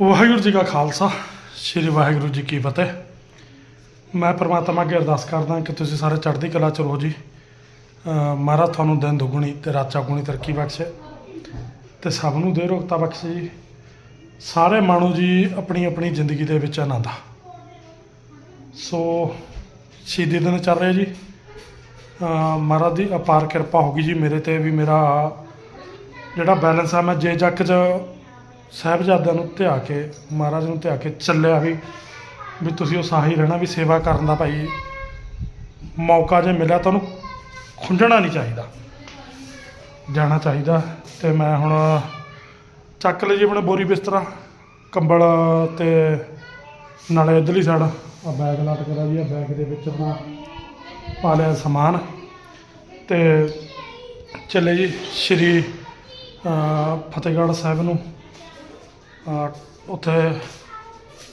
ਵਾਹਿਗੁਰੂ ਜੀ ਕਾ ਖਾਲਸਾ, ਸ੍ਰੀ ਵਾਹਿਗੁਰੂ ਜੀ ਕੀ ਫਤਿਹ। ਮੈਂ ਪਰਮਾਤਮਾ ਅੱਗੇ ਅਰਦਾਸ ਕਰਦਾ ਕਿ ਤੁਸੀਂ ਸਾਰੇ ਚੜ੍ਹਦੀ ਕਲਾ ਚ ਰਹੋ ਜੀ। ਮਹਾਰਾਜ ਤੁਹਾਨੂੰ ਦਿਨ ਦੁਗਣੀ ਤੇ ਰਾਤ ਚੌਗੁਣੀ ਤਰੱਕੀ ਬਖਸ਼ੇ ਤੇ ਸਭ ਨੂੰ ਦੇ ਰੋਗਤਾ ਬਖਸ਼ੇ ਜੀ। ਸਾਰੇ ਮਾਣੋ ਜੀ ਆਪਣੀ ਆਪਣੀ ਜ਼ਿੰਦਗੀ ਦੇ ਵਿੱਚ ਆਨੰਦ ਸੋ ਸ਼ਹੀਦੀ ਦਿਨ ਚੱਲ ਰਿਹਾ ਜੀ। ਮਹਾਰਾਜ ਦੀ ਅਪਾਰ ਕਿਰਪਾ ਹੋ ਗਈ ਜੀ ਮੇਰੇ ਤੇ ਵੀ ਮੇਰਾ ਜਿਹੜਾ ਬੈਲੈਂਸ ਆ, ਮੈਂ ਜੇ ਜੱਕ ਚ ਸਾਹਿਬਜ਼ਾਦਿਆਂ ਨੂੰ ਧਿਆ ਕੇ, ਮਹਾਰਾਜ ਨੂੰ ਧਿਆ ਕੇ ਚੱਲਿਆ ਵੀ ਵੀ ਤੁਸੀਂ ਉਹ ਸਾਹੀ ਰਹਿਣਾ, ਵੀ ਸੇਵਾ ਕਰਨ ਦਾ ਭਾਈ ਮੌਕਾ ਜੇ ਮਿਲਿਆ ਤਾਂ ਉਹਨੂੰ ਖੁੰਝਣਾ ਨਹੀਂ ਚਾਹੀਦਾ। ਜਾਣਾ ਚਾਹੀਦਾ ਤੇ ਮੈਂ ਹੁਣ ਚੱਕ ਲਈ ਜੀ ਆਪਣੇ ਬੋਰੀ ਬਿਸਤਰਾ, ਕੰਬਲ ਤੇ ਨਾਲੇ ਇਧਰਲੀ ਸਾਈਡ ਆ ਬੈਗ ਲਟਕ ਕਰਾ ਜੀ ਆ ਬੈਗ ਦੇ ਵਿੱਚ ਆਪਣਾ ਪਾ ਲਿਆ ਸਮਾਨ ਤੇ ਚੱਲੇ ਜੀ ਸ਼੍ਰੀ ਫਤਿਹਗੜ੍ਹ ਸਾਹਿਬ ਨੂੰ। ਉੱਥੇ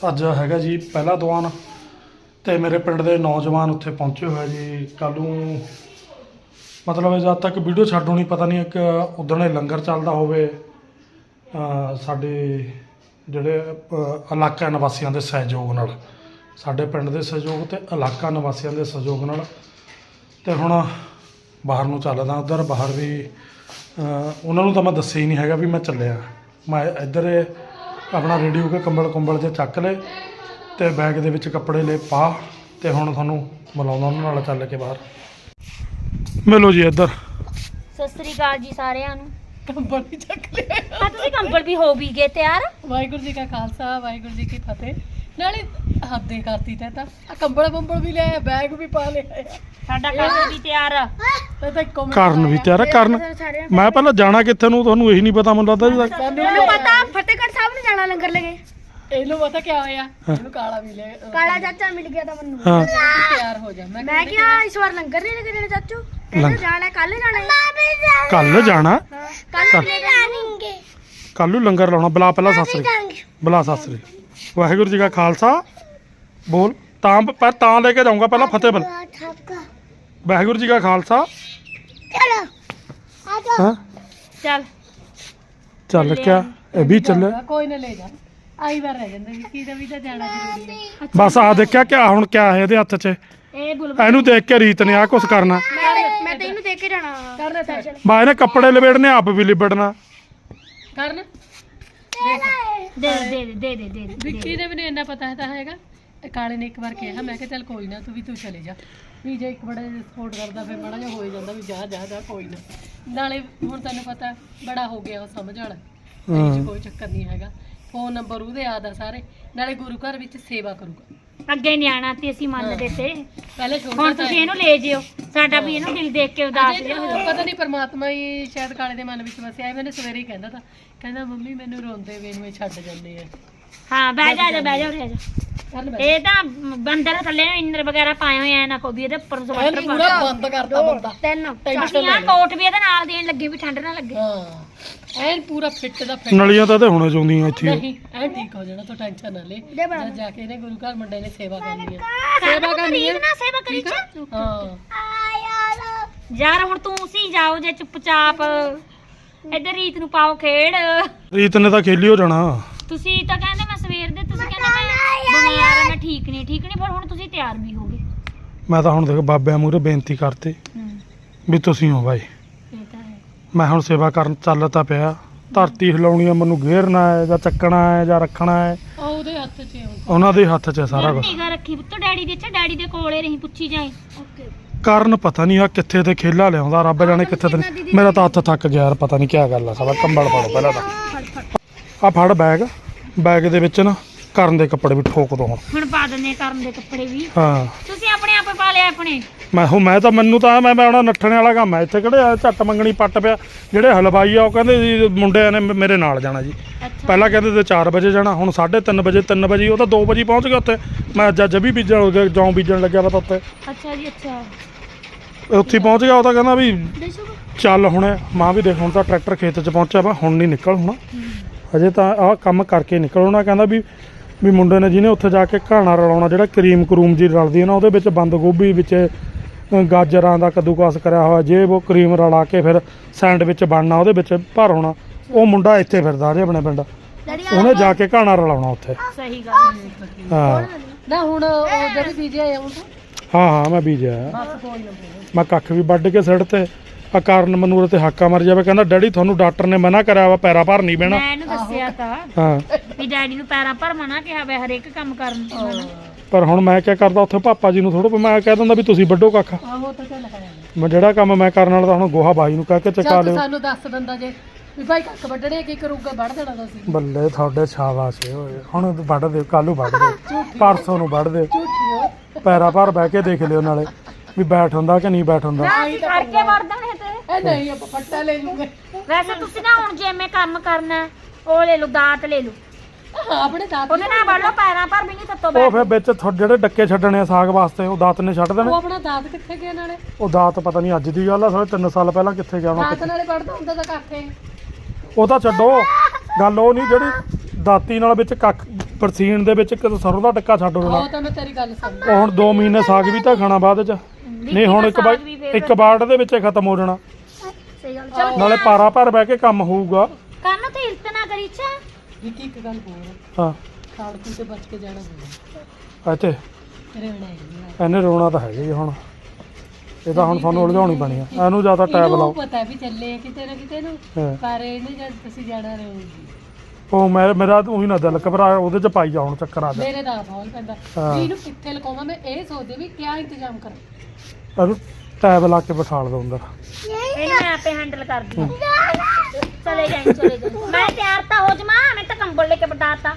ਅੱਜ ਹੈਗਾ ਜੀ ਪਹਿਲਾ ਦੀਵਾਨ ਤੇ ਮੇਰੇ ਪਿੰਡ ਦੇ ਨੌਜਵਾਨ ਉੱਥੇ ਪਹੁੰਚੇ ਹੋਏ ਜੀ। ਕੱਲ੍ਹ ਨੂੰ ਮਤਲਬ ਜਦ ਤੱਕ ਵੀਡੀਓ ਛੱਡੂ ਨਹੀਂ ਪਤਾ ਨਹੀਂ ਇੱਕ ਉਦਣੇ ਲੰਗਰ ਚੱਲਦਾ ਹੋਵੇ ਅਹ ਸਾਡੇ ਜਿਹੜੇ ਇਲਾਕਾ ਨਿਵਾਸੀਆਂ ਦੇ ਸਹਿਯੋਗ ਨਾਲ, ਸਾਡੇ ਪਿੰਡ ਦੇ ਸਹਿਯੋਗ ਤੇ ਇਲਾਕਾ ਨਿਵਾਸੀਆਂ ਦੇ ਸਹਿਯੋਗ ਨਾਲ। ਤੇ ਹੁਣ ਬਾਹਰ ਨੂੰ ਚੱਲਦਾ ਉਧਰ, ਬਾਹਰ ਵੀ ਉਹਨਾਂ ਨੂੰ ਤਾਂ ਮੈਂ ਦੱਸਿਆ ਹੀ ਨਹੀਂ ਹੈਗਾ ਵੀ ਮੈਂ ਚੱਲਿਆ। ਮੈਂ ਇੱਧਰ ਆਪਣਾ ਰੇਡੀਓ ਕੇ ਕੰਬਲ ਕੰਬਲ ਜੇ ਚੱਕ ਲਏ ਤੇ ਬੈਗ ਦੇ ਵਿੱਚ ਕੱਪੜੇ ਲੈ ਪਾ ਤੇ ਹੁਣ ਤੁਹਾਨੂੰ ਮਿਲਾਉਂਦਾ ਉਹਨਾਂ ਨਾਲ ਚੱਲ ਕੇ ਬਾਹਰ। ਮਿਲੋ ਜੀ ਇੱਧਰ। ਸਤਿ ਸ੍ਰੀ ਅਕਾਲ ਜੀ ਸਾਰਿਆਂ ਨੂੰ। ਕੰਬਲ ਵੀ ਚੱਕ ਲਿਆ। ਆ ਤੁਸੀਂ ਕੰਬਲ ਵੀ ਹੋ ਵੀ ਗਏ ਤਿਆਰ? ਵਾਹਿਗੁਰੂ ਜੀ ਕਾ ਖਾਲਸਾ ਵਾਹਿਗੁਰੂ ਜੀ ਕੀ ਫਤਿਹ। ਨਾਲੇ ਹੱਦੇ ਕਰਤੀ ਤੈ ਤਾਂ। ਆ ਕੰਬਲ ਬੰਬਲ ਵੀ ਲਿਆ ਬੈਗ ਵੀ ਪਾ ਲਿਆ ਸਾਡਾ ਕੰਮ ਵੀ ਤਿਆਰ ਆ। ਤੈ ਤਾਂ ਇੱਕੋ ਮਿੰਟ ਕਰਨ ਵੀ ਤਿਆਰ ਕਰਨ। ਮੈਂ ਪਹਿਲਾਂ ਜਾਣਾ ਕਿੱਥੇ ਨੂੰ ਤੁਹਾਨੂੰ ਇਹੀ ਨਹੀਂ ਪਤਾ ਮੈਨੂੰ ਲੱਗਦਾ ਮੈਨੂੰ ਪਤਾ। ਫਤਿਹਗੜ੍ਹ ਸਾਹਿਬ ਨੂੰ ਜਾਣਾ ਲੰਗਰ ਲਗੇ ਇਹਨੂੰ ਪਤਾ ਕੀ ਹੋਇਆ? ਇਹਨੂੰ ਕਾਲਾ ਵੀ ਲੈ ਅਹ, ਕਾਲਾ ਚਾਚਾ ਮਿਲ ਗਿਆ ਤਾਂ ਮੈਨੂੰ। ਹਾਂ। ਤਿਆਰ ਹੋ ਜਾ ਮੈਂ ਮੈਂ ਕਿਹਾ ਇਸ ਵਾਰ ਲੰਗਰ ਨਹੀਂ ਲਗੇ ਜਾਣਾ ਚਾਚੂ। ਕਹਿੰਦਾ ਲੰਗਰ। ਜਾਣਾ ਕੱਲ ਜਾਣਾ ਕੱਲ ਜਾਣਾ। ਕੱਲ ਜਾਣਗੇ। ਕੱਲ ਨੂੰ ਲੰਗਰ ਲਾਉਣਾ ਬੁਲਾ ਪਹਿਲਾਂ ਸਾਸਰੀ ਬੁਲਾ ਸਾਸਰੀ ਵਾਹਿਗੁਰੂ ਜੀ ਕਾ ਖਾਲਸਾ। ਬੋਲ ਤਾਂ ਪਰ ਤਾਂ ਲੈ ਕੇ ਜਾਊਂਗਾ ਪਹਿਲਾਂ ਫਤਿਹ ਬਲ ਵਾਹਿਗੁਰੂ ਜੀ ਕਾ ਖਾਲਸਾ। ਚਲੋ ਹਾਂ। ਚੱਲ। ਚੱਲ ਕਿਆ? ਇਹ ਵੀ ਚੱਲੇ ਕੋਈ ਨਾ ਲੈ ਜਾ। ਆਈ ਵਾਰ ਰਹਿ ਜਾਂਦਾ ਕੀ ਦਾ ਵੀ ਤਾਂ ਜਾਣਾ ਜ਼ਰੂਰੀ ਹੈ। ਬਸ ਆ ਦੇਖਿਆ ਕਿ ਹੁਣ ਕਿਆ ਹੈ ਇਹਦੇ ਹੱਥ 'ਚ? ਇਹ ਬੁਲ ਇਹਨੂੰ ਦੇਖ ਕੇ ਰੀਤ ਨੇ ਆ ਕੁਛ ਕਰਨਾ। ਮੈਂ ਮੈਂ ਤਾਂ ਇਹਨੂੰ ਦੇਖ ਕੇ ਜਾਣਾ। ਕਰਨਾ ਤਾਂ ਬਾ ਇਹਨੇ ਕੱਪੜੇ ਲਵੇੜਨੇ ਆਪ ਵੀ ਲਿਬੜਨਾ। ਕਰਨ। ਦੇ ਦੇ ਦੇ ਦੇ ਦੇ ਦੇ ਦੇ ਵਿੱਕੀ ਦੇ ਵੀ ਨਹੀਂ ਇੰਨਾ ਪਤਾ ਹੈ ਤਾਂ ਹੈਗਾ। ਇਹ ਕਾਲੇ ਨੇ ਇੱਕ ਵਾਰ ਕਿਹਾ ਮੈਂ ਕਿਹਾ ਚੱਲ ਕੋਈ ਨਾ ਤੂੰ ਵੀ ਤੂੰ ਚਲੇ ਜਾ। ਵੀ ਜੇ ਇੱਕ ਬੜਾ ਸਪੋਰਟ ਕਰਦਾ ਫਿਰ ਮਾੜਾ ਜਿਹਾ ਹੋ ਹੀ ਜਾਂਦਾ ਵੀ ਜਾ ਜਾ ਜਾ ਕੋਈ ਨਾ। ਨਾਲੇ ਹੁਣ ਤੈਨੂੰ ਪਤਾ ਬੜਾ ਹੋ ਗਿਆ ਉਹ ਸਮਝ ਵਾਲਾ। ਇਹ 'ਚ ਕੋਈ ਚੱਕਰ ਨਹੀਂ ਹੈਗਾ। ਫੋਨ ਨੰਬਰ ਉਹਦੇ ਆਦਾ ਸਾਰੇ। ਨਾਲੇ ਗੁਰੂ ਘਰ ਵਿੱਚ ਸੇਵਾ ਕਰੂਗਾ। ਅੱਗੇ ਨਿਆਣਾ ਤੇ ਅਸੀਂ ਮੰਨਦੇ ਤੇ। ਪਹਿਲੇ ਛੋਟਾ ਹੁਣ ਤੁਸੀਂ ਇਹਨੂੰ ਲੈ ਜਿਓ। ਸਾਡਾ ਵੀ ਇਹਨੂੰ ਦਿਲ ਦੇਖ ਕੇ ਉਦਾਸ ਜਿਹਾ ਹੋ ਜਾਊ। ਪਤਾ ਨਹੀਂ ਪਰਮਾਤਮਾ ਹੀ ਸ਼ਾਇਦ ਕਾਲੇ ਦੇ ਮਨ ਵਿੱਚ ਵਸਿਆ ਹੈ। ਮੈਨੂੰ ਸਵੇਰੇ ਹੀ ਕਹਿੰਦਾ ਤਾਂ। ਕਹਿੰਦਾ ਮੰਮੀ ਮੈਨੂੰ ਰੋਂਦੇ ਵੇ ਨੂੰ ਇਹ ਛੱਡ ਜਾਂਦੇ ਆ। ਹਾਂ ਬਹਿ ਜਾ ਜਾ ਬਹਿ ਜਾ ਆ ਜਾ। ਚੱਲ ਇਹ ਤਾਂ ਬੰਦਰ ਥੱਲੇ ਇੰਦਰ ਵਗੈਰਾ ਪਾਏ ਹੋਏ ਆ ਨਾ ਕੋਈ ਵੀ ਇਹਦੇ ਉੱਪਰ ਸਵੈਟਰ ਪਾ ਪੂਰਾ ਬੰਦ ਕਰਤਾ ਬੰਦਾ। ਤਿੰਨ ਟੈਨਸ਼ਨ ਆ ਕੋਟ ਵੀ ਇਹਦੇ ਨਾਲ ਦੇਣ ਲੱਗੇ ਵੀ ਠੰਡ ਨਾ ਲੱਗੇ। ਹਾਂ। ਐਨ ਪੂਰਾ ਫਿੱਟ ਦਾ ਫਿੱਟ ਨਲੀਆਂ ਤਾਂ ਤੇ ਹੋਣੇ ਚਾਹੁੰਦੀਆਂ ਇੱਥੇ। ਨਹੀਂ ਐ ਠੀਕ ਹੋ ਜਾਣਾ ਤੂੰ ਟੈਨਸ਼ਨ ਨਾ ਲੈ। ਦੇ ਜਾ ਕੇ ਇਹਨੇ ਗੁਰੂ ਘਰ ਮੁੰਡੇ ਨੇ ਸੇਵਾ ਕਰਨੀ ਹੈ ਸੇਵਾ ਕਰਨੀ ਹੈ ਨਾ ਸੇਵਾ ਕਰੀ ਠੀਕ ਆ? ਹਾਂ। ਯਾਰ। ਹੁਣ ਤੂੰ ਸੀ ਜਾਓ ਜੇ ਚੁੱਪਚਾਪ। ਇੱਧਰ ਰੀਤ ਨੂੰ ਪਾਓ ਖੇਡ। ਰੀਤ ਨੇ ਤਾਂ ਖੇਲੀ ਹੋ ਜਾਣਾ। ਤੁਸੀਂ ਤਾਂ ਕਹਿੰਦੇ ਮੈਂ ਸਵੇਰ ਦੇ ਤੁਸੀਂ ਕਹਿੰਦੇ ਮੈਂ ਬਿਮਾਰ ਆ ਮੈਂ ਠੀਕ ਨਹੀਂ ਠੀਕ ਨਹੀਂ ਪਰ ਹੁਣ ਤੁਸੀਂ ਤਿਆਰ ਵੀ ਹੋ ਗਏ। ਮੈਂ ਤਾਂ ਹੁਣ ਦੇਖ ਬਾਬਿਆਂ ਮੂਹਰੇ ਬੇਨਤੀ ਕਰਤੀ ਵੀ ਤੁਸੀਂ ਹੋ ਬਾਈ। ਮੈਂ ਹੁਣ ਸੇਵਾ ਕਰਨ ਚੱਲ ਤਾਂ ਪਿਆ। ਧਰਤੀ ਹਿਲਾਉਣੀ ਆ ਮੈਨੂੰ ਘੇਰਨਾ ਹੈ ਜਾਂ ਚੱਕਣਾ ਹੈ ਜਾਂ ਰੱਖਣਾ ਹੈ। ਉਹ ਉਹਦੇ ਹੱਥ 'ਚ ਹੈ। ਉਹਨਾਂ ਦੇ ਹੱਥ 'ਚ ਹੈ ਸਾਰਾ ਕੁਝ ਨਿਗਾ ਰੱਖੀ ਪੁੱਤ ਡੈਡੀ ਦੇ ਚ ਡੈਡੀ ਦੇ ਕੋਲੇ ਰਹੀ ਪੁੱਛੀ ਜਾਏ ਓਕੇ। ਕਾਰਨ ਪਤਾ ਨਹੀਂ ਆ ਕਿੱਥੇ ਤੇ ਖੇਲਾ ਲਿਆਉਂਦਾ ਰੱਬ ਜਾਣੇ ਕਿੱਥੇ ਤੇ ਨਹੀਂ। ਮੇਰਾ ਤਾਂ ਹੱਥ ਥੱਕ ਗਿਆ ਯਾਰ ਪਤਾ ਨਹੀਂ ਕੀ ਗੱਲ ਆ ਸਾਲਾ ਕੰਬਲ ਫੜੋ ਪਹਿਲਾਂ ਤਾਂ। ਆ ਫੜ ਬੈਗ ਬੈਗ ਦੇ ਵਿੱਚ ਨਾ ਕਰਨ ਦੇ ਕੱਪੜੇ ਵੀ ਠੋਕ ਦੋ ਹੁਣ। ਹੁਣ ਪਾ ਦਿੰਦੇ ਕਰਨ ਦੇ ਕੱਪੜੇ ਵੀ। ਹਾਂ। ਤੁਸੀਂ ਆਪਣੇ ਆਪੇ ਪਾ ਲਿਆ ਆਪਣੇ। ਮੈਂ ਹੋ ਮੈਂ ਤਾਂ ਮੈਨੂੰ ਤਾਂ ਮੈਂ ਮੈਂ ਉਹਨਾਂ ਨੱਠਣੇ ਵਾਲਾ ਕੰਮ ਹੈ। ਇੱਥੇ ਕਿਹੜੇ ਆ? ਝੱਟ ਮੰਗਣੀ ਪੱਟ ਪਿਆ। ਜਿਹੜੇ ਹਲਵਾਈ ਆ ਉਹ ਕਹਿੰਦੇ ਜੀ ਮੁੰਡਿਆਂ ਨੇ ਮੇਰੇ ਨਾਲ ਜਾਣਾ ਜੀ। ਪਹਿਲਾਂ ਕਹਿੰਦੇ ਤੇ 4 ਵਜੇ ਜਾਣਾ ਹੁਣ 3:30 ਵਜੇ 3 ਵਜੇ ਉਹ ਤਾਂ 2 ਵਜੇ ਪਹੁੰਚ ਗਿਆ ਉੱਥੇ। ਮੈਂ ਜੱਜ ਵੀ ਬੀਜਣ ਜੌਂ ਬੀਜਣ ਲੱਗਿਆ ਵਾ ਤਾਂ ਉੱਥੇ। ਅੱਛਾ ਜੀ ਅੱਛਾ। ਉੱਥੇ ਪਹੁੰਚ ਗਿਆ ਉਹ ਤਾਂ ਕਹਿੰਦਾ ਵੀ ਚੱਲ ਹੁਣ ਮਾਂ ਵੀ ਦੇਖ ਹੁਣ ਤਾਂ ਟਰੈਕਟਰ ਖੇਤ 'ਚ ਪਹੁੰਚਿਆ ਵਾ ਹੁਣ ਨਹੀਂ ਨਿਕਲ ਹੋਣਾ। ਅਜੇ ਤਾਂ ਆਹ ਕੰਮ ਕਰਕੇ ਨਿਕਲਣਾ ਕਹਿੰਦਾ ਵੀ ਵੀ ਮੁੰਡੇ ਨੇ ਜਿਹਨੇ ਉੱਥੇ ਜਾ ਕੇ ਘਾਣਾ ਰਲਾਉਣਾ ਜਿਹੜਾ ਕਰੀਮ ਕਰੂਮ ਜੀ ਰਲਦੀ ਹੈ ਨਾ ਉਹਦੇ ਵਿੱਚ ਬੰਦ ਗੋਭੀ ਵਿੱਚ ਗਾਜਰਾਂ ਦਾ ਕੱਦੂਕਸ ਕਰਿਆ ਹੋਇਆ ਜੇ ਉਹ ਕਰੀਮ ਰਲਾ ਕੇ ਫਿਰ ਸੈਂਡਵਿਚ ਬਣਨਾ ਉਹਦੇ ਵਿੱਚ ਭਰ ਹੋਣਾ ਉਹ ਮੁੰਡਾ ਇੱਥੇ ਫਿਰਦਾ ਜੇ ਆਪਣੇ ਪਿੰਡ। ਉਹਨੇ ਜਾ ਕੇ ਘਾਣਾ ਰਲਾਉਣਾ ਉੱਥੇ। ਸਹੀ ਗੱਲ ਹਾਂ। ਨਾ ਹੁਣ ਉਹ ਜਿਹੜੀ ਬੀਜੇ ਆਏ ਹੁਣ ਤੂੰ? ਹਾਂ ਹਾਂ ਮੈਂ ਬੀਜਿਆ। ਮੈਂ ਕੱਖ ਵੀ ਵੱਢ ਕੇ ਸਿੱਟ ਤੇ ਆ ਕਾਰਨ ਮਨੂਰ ਤੇ ਹਾਕਾ ਮਰ ਜਾਵੇ। ਕਹਿੰਦਾ ਡੈਡੀ ਤੁਹਾਨੂੰ ਡਾਕਟਰ ਨੇ ਮਨਾ ਕਰਿਆ ਵਾ ਪੈਰਾ ਭਰ ਨਹੀਂ ਬਹਿਣਾ। ਮੈਂ ਇਹਨੂੰ ਦੱਸਿਆ ਤਾਂ ਹਾਂ ਵੀ ਡੈਡੀ ਨੂੰ ਪੈਰਾਂ ਭਰ ਮਨਾ ਕਿਹਾ ਵੇ ਹਰੇਕ ਕੰਮ ਕਰਨ ਤੋਂ। ਮਨਾ ਪਰ ਹੁਣ ਮੈਂ ਕੀ ਕਰਦਾ ਉੱਥੇ ਪਾਪਾ ਜੀ ਨੂੰ ਥੋੜਾ ਮੈਂ ਕਹਿ ਦਿੰਦਾ ਵੀ ਤੁਸੀਂ ਵੱਢੋ ਕੱਖ। ਆਹੋ ਤਾਂ ਚੱਲ ਹੈ। ਮੈਂ ਜਿਹੜਾ ਕੰਮ ਮੈਂ ਕਰਨ ਵਾਲਾ ਤਾਂ ਹੁਣ ਗੋਹਾ ਬਾਈ ਨੂੰ ਕਹਿ ਕੇ ਚਕਾ ਚੱਲ ਲਿਓ। ਸਾਨੂੰ ਦੱਸ ਦਿੰਦਾ ਜੇ ਵੀ ਭਾਈ ਕੱਕ ਵੱਢਣੇ ਕੀ ਕਰੂਗਾ ਵੱਢ ਦੇਣਾ ਤੁਸੀਂ ਬੱਲੇ ਤੁਹਾਡੇ ਸ਼ਾਬਾਸ਼ ਏ ਹੋਏ ਹੁਣ ਵੱਢ ਦਿਓ ਕੱਲ ਨੂੰ ਵੱਢ ਦਿਓ ਪਰਸੋਂ ਨੂੰ ਵੱਢ ਦਿਓ। ਪੈਰਾ ਭਰ ਬਹਿ ਕੇ ਦੇਖ ਲਿਓ ਨਾਲੇ ਵੀ ਬੈਠ ਹੁੰਦਾ ਕਿ ਨਹੀਂ ਬੈਠ ਹੁੰਦਾ। ਅਸੀਂ ਕਰਕੇ ਵੜ ਦੇਣੇ ਤੇ। ਇਹ ਨਹੀਂ ਆਪਾਂ ਫੱਟਾ ਲੈ ਲੂਗੇ। ਵੈਸੇ ਤੁਸੀਂ ਨਾ ਹੁਣ ਜੇ ਮੈਂ ਕੰਮ ਕਰਨਾ ਹੈ, ਉਹ ਲੈ ਲਓ ਦਾਤ ਲੈ ਲਓ। ਹਾਂ ਆਪਣੇ ਦਾਤ ਉਹਦੇ ਨਾਲ ਵੜ ਲਓ ਪੈਰਾਂ ਭਰ ਵੀ ਨਹੀਂ ਤੱਤੋ ਉਹ ਬੈਠ। ਫਿਰ ਵਿੱਚ ਥੋ- ਜਿਹੜੇ ਡੱਕੇ ਛੱਡਣੇ ਆ ਸਾਗ ਵਾਸਤੇ ਉਹ ਦਾਤ ਨੇ ਛੱਡ ਉਹ ਦੇਣੇ ਆਪਣਾ ਦਾਤ ਕਿੱਥੇ ਗਿਆ ਨਾਲੇ? ਉਹ ਦਾਤ ਪਤਾ ਨਹੀਂ ਅੱਜ ਦੀ ਗੱਲ ਆ ਸਾਲੇ 3 ਸਾਲ ਪਹਿਲਾਂ ਕਿੱਥੇ ਗਿਆ ਹੋਣਾ ਦਾਤ ਨਾਲੇ ਵੱਢਦਾ ਹੁੰਦਾ ਤਾਂ ਕਾਕੇ ਉਹ ਤਾਂ ਛੱਡੋ। ਗੱਲ ਉਹ ਨਹੀਂ ਜਿਹੜੀ ਦਾਤੀ ਨਾਲ ਵਿੱਚ ਕੱਖ ਪਰਸੀਨ ਦੇ ਵਿੱਚ ਇੱਕ ਸਰੋਂ ਦਾ ਟੱਕਾ ਛੱਡ ਦੇਣਾ। ਉਹ ਤਾਂ ਮੈਂ ਤੇਰੀ ਗੱਲ ਸਮਝ ਉਹ ਹੁਣ 2 ਮਹੀਨੇ ਸਾਗ ਵੀ ਤਾਂ ਖਾਣਾ ਬਾਅਦ ਚ। ਨਹੀਂ ਹੁਣ ਇੱਕ ਬਾੜ ਦੇ ਵਿੱਚ ਹੀ ਖਤਮ ਹੋ ਜਾਣਾ। ਸਹੀ ਗੱਲ। ਚਲੋ ਨਾਲੇ ਪਾਰਾ ਭਰ ਬਹਿ ਕੇ ਕੰਮ ਹੋਊਗਾ। ਕੰਨ ਤੇ ਹਿਲਤ ਨਾ ਕਰੀ ਚਾ ਇੱਕ ਇੱਕ ਗੱਲ ਹੋਰ। ਹਾਂ। ਖਾੜਕੂ ਤੇ ਬਚ ਕੇ ਜਾਣਾ ਹੋਊਗਾ ਇੱਥੇ? ਤੇਰੇ ਬਣਾ ਹੈਗੀ ਇਹਨੇ ਰੋਣਾ ਤਾਂ ਹੈਗਾ ਹੀ ਆ ਹੁਣ। ਇਹ ਤਾਂ ਹੁਣ ਤੁਹਾਨੂੰ ਉਲਝਾਉਣੀ ਪੈਣੀ ਆ। ਇਹਨੂੰ ਜ਼ਿਆਦਾ ਟੈਬ ਇਹਨੂੰ ਲਾਓ। ਪਤਾ ਵੀ ਚੱਲੇ ਆ ਕਿਤੇ ਨਾ ਕਿਤੇ ਨੂੰ। ਹਾਂ। ਪਰ ਇਹਨੇ ਜਦ ਤੁਸੀਂ ਜਾਣਾ ਰਹੂਗੀ ਉਹ ਮੈਂ ਮੇਰਾ ਉਹੀ ਨਾ ਦਿਲ ਘਬਰਾ ਉਹਦੇ ਚ ਪਾਈ ਜਾ ਹੁਣ ਚੱਕਰ ਆ ਜਾ ਮੇਰੇ ਦਾ ਫੌਲ ਪੈਂਦਾ। ਹਾਂ। ਵੀ ਇਹਨੂੰ ਕਿੱਥੇ ਲਗਾਵਾਂ? ਮੈਂ ਇਹ ਸੋਚਦੀ ਵੀ ਕਿਆ ਇੰਤਜ਼ਾਮ ਕਰਾਂ। ਇਹਨੂੰ ਟੈਬ ਲਾ ਕੇ ਬਿਠਾ ਲਓ ਅੰਦਰ। ਇਹਨੂੰ ਮੈਂ ਆਪੇ ਹੈਂਡਲ ਕਰਦੀ ਹਾਂ ਚਲੇ ਜਾਈਂ ਚਲੇ ਜਾਈਂ। ਮੈਂ ਤਿਆਰ ਤਾਂ ਹੋ ਜਮਾ ਮੈਂ ਤਾਂ ਕੰਬਲ ਲੈ ਕੇ ਬਟਾਤਾ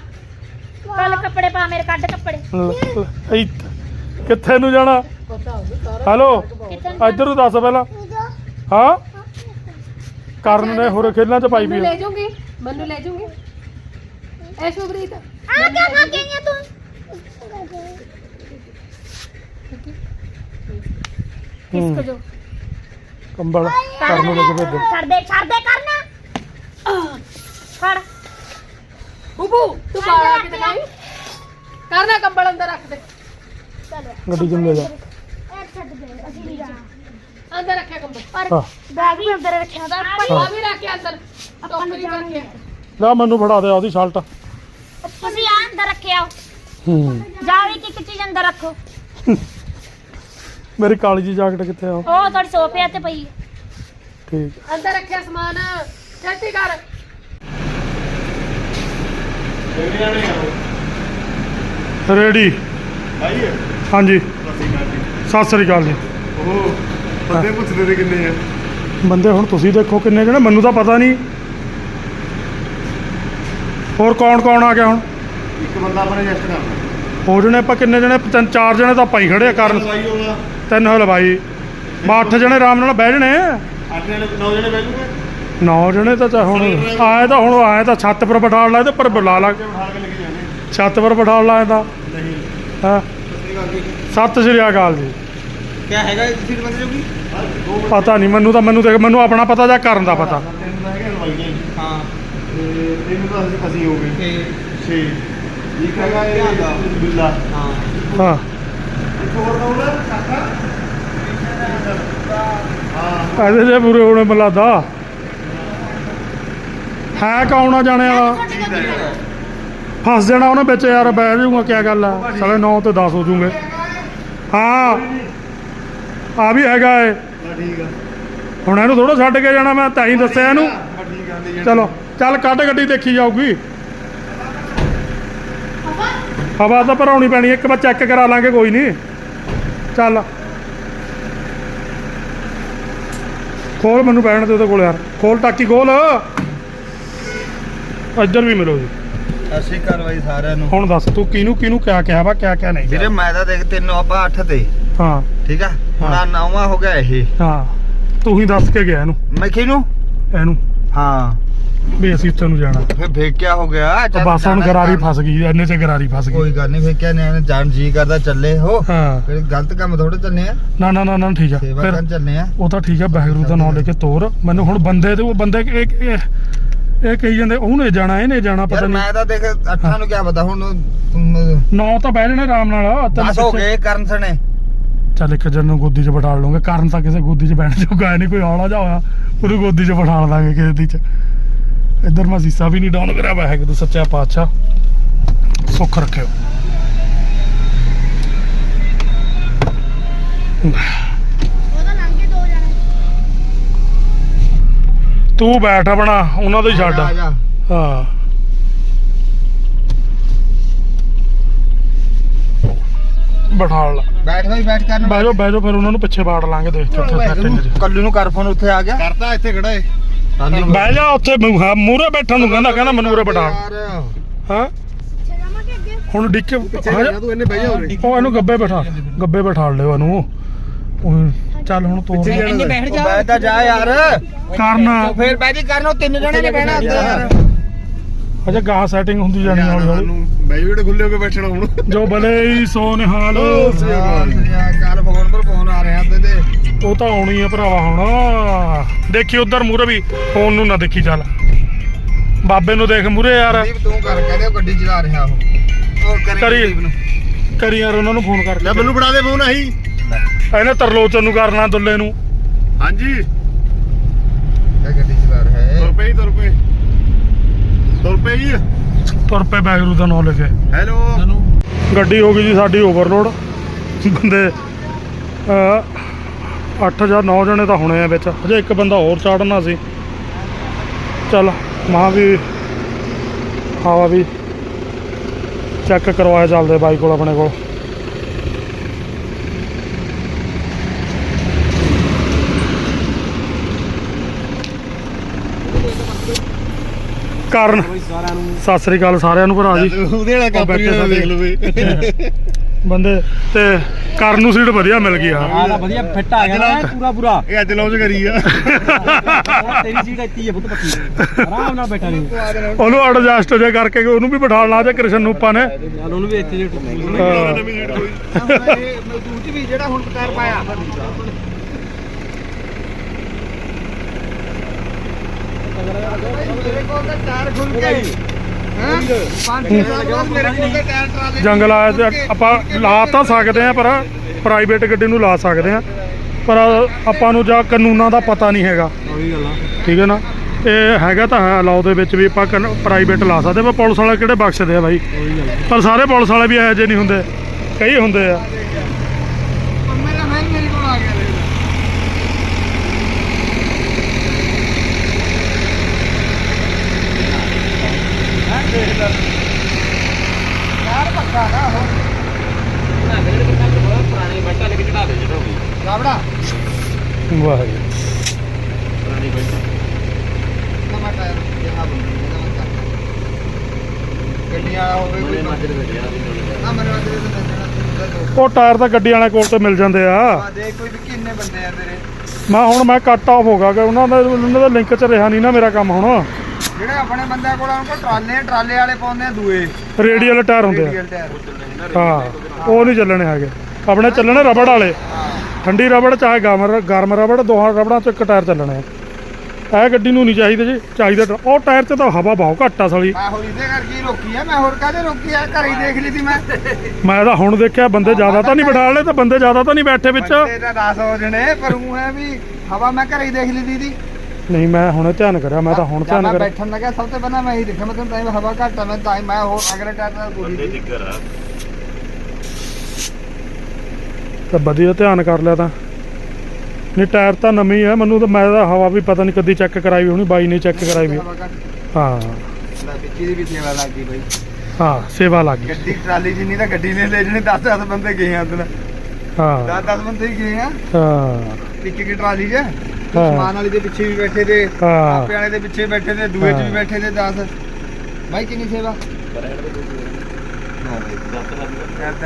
ਕੱਲ ਕੱਪੜੇ ਪਾ ਮੇਰੇ ਕੱਢ ਕੱਪੜੇ। ਲ- ਲ- ਇੱਥੇ। ਕਿੱਥੇ ਨੂੰ ਜਾਣਾ? ਪਤਾ ਹੋਵੇ ਸਾਰਾ ਹੈਲੋ ਕਿੱਥੇ ਇੱਧਰ ਨੂੰ ਦੱਸ ਪਹਿਲਾਂ। ਹਾਂ? ਕਰਨ ਨੇ ਹੋਰ ਖੇਲਾਂ ਚ ਪਾਈ ਮੈਨੂੰ ਵੀ ਲੈ ਜਾਊਂਗੀ ਮੈਨੂੰ ਲੈ ਜਾਊਂਗੀ। ਐ ਸ਼ੁਭਰੀਤ ਆ ਕਿਆ ਖਾ ਕੇ ਆਈ ਆ ਤੂੰ? ਕਿਸਕ ਜੋ? ਕੰਬਲ ਕਰਨ ਨੂੰ ਲੈ ਕੇ ਭੇਜੋ। ਛੱਡ ਦੇ ਛੱਡ ਦੇ ਕਰਨਾ। ਫੜ। ਬੂਬੂ ਤੂੰ ਬਾਹਰ ਕੇ ਦਿਖਾਈ। ਕਰਨਾ ਕੰਬਲ ਅੰਦਰ ਰੱਖ ਦੇ। ਗੱਡੀ ਚ ਲੈ ਜਾ। ਇਹ ਛੱਡ ਦੇ ਅਸੀਂ ਨਹੀਂ ਜਾਣਾ। ਅੰਦਰ ਰੱਖਿਆ ਕੰਬਲ। ਪਰ ਹਾਂ। ਬੈਗ ਵੀ ਅੰਦਰ ਰੱਖਿਆ ਦਾ ਆ ਵੀ ਰੱਖ ਕੇ ਅੰਦਰ ਟੋਕਰੀ ਕਰਕੇ ਲੈ ਮੈਨੂੰ ਫੜਾ ਦੇ ਉਹਦੀ ਸ਼ਰਟ। ਤੁਸੀਂ ਆ ਅੰਦਰ ਰੱਖਿਆ। ਹੂੰ। ਜਾਓ ਇੱਕ ਇੱਕ ਚੀਜ਼ ਅੰਦਰ ਰੱਖੋ। ਮੇਰੀ ਕਾਲੀ ਜੀ ਜੈਕਟ ਕਿੱਥੇ ਆ? ਉਹ ਤੁਹਾਡੇ ਸੋਫੇ ਤੇ ਪਈ ਹੈ। ਠੀਕ। ਅੰਦਰ ਰੱਖਿਆ ਸਮਾਨ। ਛੇਤੀ ਕਰ ਰੈਡੀ ਆਈਏ ਹਾਂਜੀ। ਅਸੀਂ ਕਾਜੀ ਸਤਿ ਸ੍ਰੀ ਅਕਾਲ ਜੀ। ਉਹ ਬੰਦੇ ਪੁੱਛਦੇ ਨੇ ਕਿੰਨੇ ਆ। ਬੰਦੇ ਹੁਣ ਤੁਸੀਂ ਦੇਖੋ ਕਿੰਨੇ ਜਣੇ ਮੈਨੂੰ ਤਾਂ ਪਤਾ ਨਹੀਂ। ਹੋਰ ਕੌਣ ਕੌਣ ਆ ਗਿਆ ਹੁਣ? ਇੱਕ ਬੰਦਾ ਆਪਣੇ ਜੈਸਟ ਕਰਦਾ ਹੋ ਜਣੇ ਆਪਾਂ ਕਿੰਨੇ ਜਣੇ ਤਿੰਨ ਚਾਰ ਜਣੇ ਤਾਂ ਆਪਾਂ ਹੀ ਖੜੇ ਆ ਕਰਨ। ਲਵਾਈ ਹੋਗਾ ਤਿੰਨ ਹਲਵਾਈ ਬਾ ਅੱਠ ਜਣੇ ਆਰਾਮ ਨਾਲ ਬਹਿ ਜਣੇ। ਅੱਠ ਜਣੇ ਨੌ ਜਣੇ ਬਹਿ ਜੂਗੇ? ਨੌ ਜਣੇ ਤਾਂ ਚਾ ਹੁਣ ਆਏ ਤਾਂ ਹੁਣ ਆਏ ਤਾਂ ਛੱਤ ਪਰ ਬਿਠਾਉਣ ਲਾਏ ਤੇ ਪਰ ਬੁਲਾ ਲਾ ਛੱਤ ਪਰ ਬਿਠਾਉਣ ਲਾਏ ਤਾਂ। ਨਹੀਂ। ਹਾਂ? ਸਤਿ ਸ੍ਰੀ ਅਕਾਲ ਜੀ। ਕਿਆ ਹੈਗਾ ਤੁਸੀਂ ਬੰਦੇ ਜੋਗੀ ਦੋ ਪਤਾ ਨਹੀਂ ਮੈਨੂੰ ਤਾਂ ਮੈਨੂੰ ਦੇਖ ਮੈਨੂੰ ਆਪਣਾ ਪਤਾ ਜਾਂ ਕਰਨ ਦਾ ਪਤਾ। ਤਿੰਨ ਤਾਂ ਹੈਗੇ ਹਲਵਾਈ ਨੇ ਹਾਂ ਤੇ ਤਿੰਨ ਤਾਂ ਅਸੀਂ- ਅਸੀਂ ਹੋ ਗਏ। 6 ਇੱਕ ਹੈਗਾ ਇਹ ਬਿੱਲਾ। ਹਾਂ ਹਾਂ। ਇਹਦੇ ਜੇ ਪੂਰੇ ਹੋਣੇ ਮਲਾਦਾ। ਹੈ ਕੌਣ ਆ ਜਾਣੇ ਵਾਲਾ? ਫਸ ਜਾਣਾ ਉਹਨੇ ਵਿੱਚ ਯਾਰ, ਬਹਿ ਜਾਊਗਾ ਕੀ ਗੱਲ ਆ? ਸਾਲੇ 9 ਤੇ 10 ਹੋ ਜੂਗੇ ਹਾਂ। ਆ ਵੀ ਹੈਗਾ ਏ ਠੀਕ ਆ ਹੁਣ ਇਹਨੂੰ ਥੋੜਾ ਛੱਡ ਕੇ ਜਾਣਾ, ਮੈਂ ਤਾਂ ਹੀ ਦੱਸਿਆ ਇਹਨੂੰ। ਚਲੋ, ਚੱਲ ਕੱਢ ਗੱਡੀ ਦੇਖੀ ਜਾਊਗੀ। ਹਵਾ ਤਾਂ ਭਰਾਉਣੀ ਪੈਣੀ, ਇੱਕ ਵਾਰ ਚੈੱਕ ਕਰਾ ਲਾਂਗੇ, ਕੋਈ ਨਹੀਂ। ਚੱਲ। ਖੋਲ ਮੈਨੂੰ ਬੈਠਣ ਦੇ ਉਹਦੇ ਕੋਲ ਯਾਰ। ਖੋਲ ਟਾਕੀ ਖੋਲ। ਇੱਧਰ ਵੀ ਮਿਲੋ ਜੀ। ਅਕਾਲ ਬਾਈ ਸਾਰਿਆਂ ਨੂੰ। ਹੁਣ ਦੱਸ ਤੂੰ ਕਿਹਨੂੰ ਕਿਹਨੂੰ ਕਿਆ ਕਿਹਾ ਵਾ ਕਿਆ ਕਿਆ ਨਹੀਂ ਵੀਰੇ ਕਿਹਾ। ਮੈਂ ਤਾਂ ਦੇਖ ਤੈਨੂੰ ਆਪਾਂ 8 ਤੇ। ਹਾਂ। ਠੀਕ ਆ? ਹੁਣ ਹਾਂ। ਆਹ ਨੌਵਾਂ ਹੋ ਗਿਆ ਇਹ। ਹਾਂ। ਤੂੰ ਹੀ ਦੱਸ ਕੇ ਗਿਆ ਇਹਨੂੰ। ਮੈਂ ਕਿਹਨੂੰ? ਇਹਨੂੰ। ਹਾਂ। ਵੀ ਅਸੀਂ ਉੱਥੇ ਨੂੰ ਜਾਣਾ। ਫਿਰ ਫੇਕਿਆ ਹੋ ਗਿਆ? ਤਾਂ ਚੱਲ ਬਸ ਹੁਣ ਜਾਣਾ ਗਰਾਰੀ। ਫਸ ਗਈ ਇੰਨੇ ਚ ਗਰਾਰੀ ਫਸ ਕੋਈ ਗਈ ਗੱਲ ਨਹੀਂ ਫੇਕਿਆ ਨਿਆਣੇ ਜਾਣ ਜੀ ਕਰਦਾ ਚੱਲੇ ਹੋ। ਹਾਂ। ਫਿਰ ਗਲਤ ਕੰਮ ਥੋੜੇ ਚੱਲੇ ਆ। ਨਾ ਨਾ ਨਾ ਨਾ ਠੀਕ ਆ। ਸੇਵਾ ਫਿਰ ਕਰਨ ਚੱਲੇ ਆ। ਉਹ ਤਾਂ ਠੀਕ ਆ ਬਹਿਰੂ ਦਾ ਨਾਮ ਲੈ ਕੇ ਤੋਰ। ਮੈਨੂੰ ਹੁਣ ਬੰਦੇ ਤੇ ਉਹ ਬੰਦੇ ਇਹ ਇਹ ਇਹ ਕਹੀ ਜਾਂਦੇ ਉਹਨੇ ਜਾਣਾ ਇਹਨੇ ਜਾਣਾ ਪਤਾ ਨਹੀਂ ਮੈਂ ਤਾਂ ਦੇਖ ਅੱਠਾਂ ਨੂੰ ਕੀ ਪਤਾ ਹੁਣ ਤੂੰ- ਨੌ ਤਾਂ ਬਹਿ ਜਾਣੇ ਆਰਾਮ ਨਾਲ ਦਸ ਹੋ ਪਿੱਛੇ- ਗਏ ਕਰਨ ਸਣੇ। ਚੱਲ ਇੱਕ ਜਣ ਨੂੰ ਗੋਦੀ 'ਚ ਬਿਠਾ ਲਵਾਂਗੇ ਕਾਰਨ ਤਾਂ ਕਿਸੇ ਗੋਦੀ 'ਚ ਬੈਠ ਜੋਗਾ ਨਹੀਂ ਕੋਈ ਹੌਲਾ ਜਾ ਹੋਇਆ ਉਹਨੂੰ ਗੋਦੀ 'ਚ ਬਿਠਾ ਲਾਂਗੇ ਕਿਸੇ ਦੀ 'ਚ। ਇੱਧਰ ਮੈਂ ਸੀਸਾ ਵੀ ਨਹੀਂ ਡਾਊਨ ਕਰਿਆ ਵਾਹਿਗੁਰੂ ਸੱਚਾ ਪਾਤਸ਼ਾਹ। ਸੁੱਖ ਰੱਖਿਓ। ਕੇ ਦੋ ਤੂੰ ਬੈਠ ਆਪਣਾ ਉਹਨਾਂ ਤੋਂ ਹੀ ਛੱਡ। ਜਾ ਹਾਂ। ਬਿਠਾ ਲਾ। ਬੈਠ ਬਈ ਬੈਠ ਕਰਨ। ਬਹਿ ਜਾਓ ਬਹਿ ਜਾਓ ਫਿਰ ਉਹਨਾਂ ਨੂੰ ਪਿੱਛੇ ਬਾੜ ਲਾਂਗੇ ਦੇਖ ਕੇ ਉੱਥੇ ਸੈਟਿੰਗ ਚ। ਕੱਲੂ ਨੂੰ ਕਰ ਫੋਨ ਉੱਥੇ ਆ ਗਿਆ। ਕਰਤਾ ਇੱਥੇ ਖੜਾ ਏ। ਬਹਿ ਜਾ ਉੱਥੇ ਮੂਰੇ ਬੈਠਣ ਨੂੰ ਕਹਿੰਦਾ ਕਹਿੰਦਾ ਮੈਨੂੰ ਉਰੇ ਬਿਠਾ। ਹਾਂ? ਹੁਣ ਡਿੱਕੇ ਤੂੰ ਇਹਨੇ ਬਹਿ ਜਾ ਉਰੇ। ਉਹ ਇਹਨੂੰ ਗੱਬੇ ਬਿਠਾ ਗੱਬੇ ਬਿਠਾ ਲਿਓ ਇਹਨੂੰ। ਉਹ ਚੱਲ ਹੁਣ ਤੋਰ ਪਿੱਛੇ ਜਾਣਾ ਬੈਠ ਜਾ। ਬੈਠ ਤਾਂ ਜਾ ਯਾਰ। ਕਰਨਾ। ਫੇਰ ਬਹਿ ਜੀ ਕਰਨ ਤਿੰਨ ਜਣੇ ਨੇ ਬਹਿਣਾ ਉੱਤੇ ਯਾਰ। ਅਜੇ ਗਾਹ ਸੈਟਿੰਗ ਹੁੰਦੀ ਜਾਣੀ ਹੌਲੀ ਹੌਲੀ ਬਹਿ ਜਿਹੜੇ ਖੁੱਲੇ ਹੋ ਕੇ ਬੈਠਣਾ ਹੁਣ। ਜੋ ਬਲੇ ਹੀ ਸੋ ਨਿਹਾਲ ਸਹੀ ਗੱਲ। ਕੱਲ ਫੋਨ ਪਰ ਫੋਨ ਆ ਰਿਹਾ ਤੇ ਤੇ ਉਹ ਤਾਂ ਆਉਣੀ ਆ ਭਰਾਵਾ ਹੁਣ। ਦੇਖੀ ਉਧਰ ਮੂਰੇ ਵੀ ਫੋਨ ਨੂੰ ਨਾ ਦੇਖੀ ਚੱਲ। ਬਾਬੇ ਨੂੰ ਦੇਖ ਮੂਰੇ ਯਾਰ। ਦੀਪ ਤੂੰ ਕਰ ਕਹਦੇ ਉਹ ਗੱਡੀ ਚਲਾ ਰਿਹਾ ਉਹ। ਉਹ ਕਰੀ ਕਰੀ। ਕਰੀ ਯਾਰ ਉਹਨਾਂ ਨੂੰ ਫੋਨ ਲੈ ਕਰਕੇ ਮੈਨੂੰ ਫੜਾ ਦੇ ਫੋਨ ਆਹੀ। ਇਹਨੇ ਤਰਲੋਚਨ ਨੂੰ ਕਰਨਾ ਦੁੱਲੇ ਨੂੰ। ਹਾਂਜੀ। ਇਹ ਗੱਡੀ ਚਲਾ ਰਿਹਾ ਤੁਰ ਹੈ ਪਈ ਤੁਰ ਪਈ। ਤੁਰ ਪਈ। ਤੁਰ ਪਏ ਬੈਗਰੂ ਦਾ ਨਾਂ ਲੈ ਕੇ ਹੈਲੋ। ਗੱਡੀ ਹੋ ਗਈ ਜੀ ਸਾਡੀ ਓਵਰਲੋਡ। ਬੰਦੇ 8 ਜਾਂ 9 ਜਣੇ ਤਾਂ ਹੋਣੇ ਆ ਵਿੱਚ। ਅਜੇ ਇੱਕ ਬੰਦਾ ਹੋਰ ਚੜਨਾ ਸੀ। ਚੱਲ ਮਾਂ ਵੀ ਹਵਾ ਵੀ ਚੈੱਕ ਕਰਵਾਇਆ ਚੱਲਦੇ ਬਾਈ ਕੋਲ ਆਪਣੇ ਕੋਲ। ਕਾਰਨ। ਸਤਿ ਸ੍ਰੀ ਅਕਾਲ ਸਾਰਿਆਂ ਨੂੰ ਭਰਾ ਜੀ। ਉਹਦੇ ਵਾਲਾ ਕੰਮ ਦੇਖ ਸਾਡੇ। ਲਵੇ ਬੰਦੇ ਤੇ ਕਰਨ ਨੂੰ ਸੀਟ ਵਧੀਆ ਮਿਲ ਗਈ ਆ। ਆ ਵਧੀਆ ਫਿੱਟ ਆ ਗਿਆ ਨਾ ਪੂਰਾ ਪੂਰਾ। ਇਹ ਅੱਜ ਲੌਂਚ ਕਰੀ ਆ। ਤੇਰੀ ਸੀਟ ਇੱਥੇ ਹੈ ਪੁੱਤ ਪੱਕੀ। ਆਰਾਮ ਨਾਲ ਬੈਠਾ ਨਹੀਂ ਉਹਨੂੰ ਐਡਜਸਟ ਜੇ ਕਰਕੇ ਉਹਨੂੰ ਵੀ ਬਿਠਾ ਲਾ ਤੇ ਕ੍ਰਿਸ਼ਨ ਨੂੰ ਆਪਾਂ ਨੇ। ਚੱਲ ਉਹਨੂੰ ਵੀ ਇੱਥੇ ਜੇ ਮਜ਼ਦੂਰ ਵੀ ਜਿਹੜਾ ਹੁਣ ਟਾਇਰ ਪਾਇਆ ਮੇਰੇ ਕੋਲ ਤਾਂ ਟਾਇਰ ਖੁੱਲ ਗਏ। ਹਾਂ ਜੰਗਲ ਆਇਆ ਤੇ ਆਪਾਂ ਲਾ ਤਾਂ ਸਕਦੇ ਆ ਪਰ ਪ੍ਰਾਈਵੇਟ ਗੱਡੀ ਨੂੰ ਲਾ ਸਕਦੇ ਆ ਪਰ ਆਪਾਂ ਨੂੰ ਜਾਂ ਕਾਨੂੰਨਾਂ ਦਾ ਪਤਾ ਨਹੀਂ ਹੈਗਾ। ਉਹੀ ਗੱਲ ਆ ਠੀਕ ਹੈ ਨਾ? ਇਹ ਹੈਗਾ ਤਾਂ ਹੈ ਲਾਓ ਦੇ ਵਿੱਚ ਵੀ ਆਪਾਂ ਪ੍ਰਾਈਵੇਟ ਲਾ ਸਕਦੇ ਪਰ ਪੁਲਿਸ ਵਾਲੇ ਕਿਹੜੇ ਬਖਸ਼ਦੇ ਆ ਬਾਈ? ਪਰ ਸਾਰੇ ਪੁਲਿਸ ਵਾਲੇ ਵੀ ਇਹੋ ਜਿਹੇ ਨਹੀਂ ਹੁੰਦੇ। ਕਈ ਹੁੰਦੇ ਆ ਮੇਰਾ ਮੈਂ ਮੇਰੇ ਕੋਲ ਆ ਗਿਆ ਦੇਖ ਲੈ। ਯਾਰ ਪੱਕਾ ਨਾ ਹੋ ਪੁਰਾਣੇ ਬੈਠਾ ਲੈ ਚੜਾ ਦੇ ਜਿਹੜਾ ਵੀ ਲਾਵੜਾ ਵਾਹ ਜੀ ਨਵਾਂ ਟਾਇਰ ਇਹ ਆ ਬੰਦਾ ਨਵਾਂ ਟਾਇਰ ਗੱਡੀਆਂ ਵਾਲਾ ਹੋਵੇ ਨਾ ਮੇਰੇ ਵਾਸਤੇ ਤਾਂ ਜਾਣਾ ਉਹ ਟਾਇਰ ਤਾਂ ਗੱਡੀ ਵਾਲੇ ਕੋਲ ਤੇ ਮਿਲ ਜਾਂਦੇ ਆ। ਆ ਦੇਖ ਕੋਈ ਵੀ ਕਿੰਨੇ ਬੰਦੇ ਆ ਤੇਰੇ ਮੈਂ ਹੁਣ ਮੈਂ ਕੱਟ ਆਫ ਹੋ ਗਿਆ ਕਿ ਉਹਨਾਂ ਦਾ ਉਹਨਾਂ ਦਾ ਲਿੰਕ 'ਚ ਰਿਹਾ ਨਹੀਂ ਨਾ ਮੇਰਾ ਕੰਮ ਹੁਣ। ਜਿਹੜੇ ਆਪਣੇ ਬੰਦਿਆਂ ਕੋਲ ਉਹਨਾਂ ਕੋਲ ਟਰਾਲੇ ਟਰਾਲੇ ਵਾਲੇ ਪਾਉਂਦੇ ਆ ਦੂਏ। ਰੇਡੀਅਲ ਟਾਇਰ ਹੁੰਦੇ ਆ। ਹਾਂ ਉਹ ਨਹੀਂ ਚੱਲਣੇ ਹੈਗੇ। ਆਪਣੇ ਚੱਲਣੇ ਰਬੜ ਵਾਲੇ। ਠੰਡੀ ਰਬੜ ਚਾਹੇ ਗਰਮ ਗਰਮ ਰਬੜ ਦੋਹਾਂ ਰਬੜਾਂ 'ਚ ਇੱਕ ਟਾਇਰ ਚੱਲਣੇ ਆ। ਇਹ ਗੱਡੀ ਨੂੰ ਨਹੀਂ ਚਾਹੀਦੇ ਜੀ ਚਾਹੀਦਾ ਉਹ ਟਾਇਰ 'ਚ ਤਾਂ ਹਵਾ ਬਹੁਤ ਘੱਟ ਆ ਸਾਲੀ। ਮੈਂ ਹੋਰ ਇਹਦੇ ਕਰਕੇ ਹੀ ਰੋਕੀ ਆ ਮੈਂ ਹੋਰ ਕਾਹਦੇ ਰੋਕੀ ਆ? ਘਰੇ ਹੀ ਦੇਖ ਲਈ ਸੀ ਮੈਂ। ਮੈਂ ਤਾਂ ਹੁਣ ਦੇਖਿਆ ਬੰਦੇ ਜ਼ਿਆਦਾ ਤਾਂ ਨਹੀਂ ਬਿਠਾ ਲਏ ਤੇ ਬੰਦੇ ਜ਼ਿਆਦਾ ਤਾਂ ਨਹੀਂ ਬੈਠੇ ਵਿੱਚ। ਬੰਦੇ ਤਾਂ 10 ਹੋ ਜਣੇ ਪਰ ਉਹ ਹੈ ਵੀ ਹਵਾ ਮੈਂ ਘਰੇ ਹੀ ਦੇਖ ਲਈ ਦੀਦੀ ਨਹੀਂ ਮੈਂ ਹੁਣੇ ਧਿਆਨ ਕਰਿਆ ਮੈਂ ਤਾਂ ਹੁਣ ਜਦ ਧਿਆਨ ਮੈਂ ਕਰਿਆ। ਬੈਠਣ ਲੱਗਾ ਸਭ ਤੋਂ ਪਹਿਲਾਂ ਮੈਂ ਇਹੀ ਦੇਖਿਆ ਮੈਂ ਤਾਂ ਟਾਈਮ ਹਵਾ ਘੱਟ ਆ ਮੈਂ ਤਾਂ ਹੀ ਮੈਂ ਹੋਰ ਅਗਲੇ ਟਾਇਰ ਨਾਲ ਪੂਰੀ ਸੀ ਤਾਂ ਵਧੀਆ ਧਿਆਨ ਕਰ ਲਿਆ ਤਾਂ। ਨਹੀਂ ਟਾਇਰ ਤਾਂ ਨਵੀਂ ਹੈ ਮੈਨੂੰ ਤਾਂ ਮੈਂ ਤਾਂ ਹਵਾ ਵੀ ਪਤਾ ਨਹੀਂ ਕਦੀ ਚੈੱਕ ਕਰਾਈ ਵੀ ਹੋਣੀ ਬਾਈ ਨੇ ਚੈੱਕ ਕਰਾਈ ਵੀ। ਹਵਾ ਘੱਟ। ਹਾਂ। ਲੈ ਵਿੱਕੀ ਦੀ ਵੀ ਸੇਵਾ ਲੱਗ ਗਈ ਬਈ। ਹਾਂ ਸੇਵਾ ਲੱਗ ਗਈ। ਗੱਡੀ ਟਰਾਲੀ ਜਿੰਨੀ ਤਾਂ ਗੱਡੀ ਨੇ ਲੈ ਜਣੇ 10 10 ਬੰਦੇ ਗਏ ਆ ਉਦੋਂ ਹਾਂ। 10 10 ਬੰਦੇ ਹੀ ਗਏ ਆ। ਹਾਂ। ਇੱਕ ਇੱਕ ਟਰਾਲੀ 'ਚ। ਹਾਂ। ਸਮਾਨ ਵਾਲੀ ਦੇ ਪਿੱਛੇ ਵੀ ਬੈਠੇ ਤੇ ਹਾਂ। ਆਪੇ ਵਾਲੇ ਦੇ ਪਿੱਛੇ ਬੈਠੇ ਤੇ ਦੂਏ 'ਚ ਹਾਂ। ਵੀ ਬੈਠੇ ਤੇ 10 ਬਾਈ ਕਿੰਨੀ ਸੇਵਾ?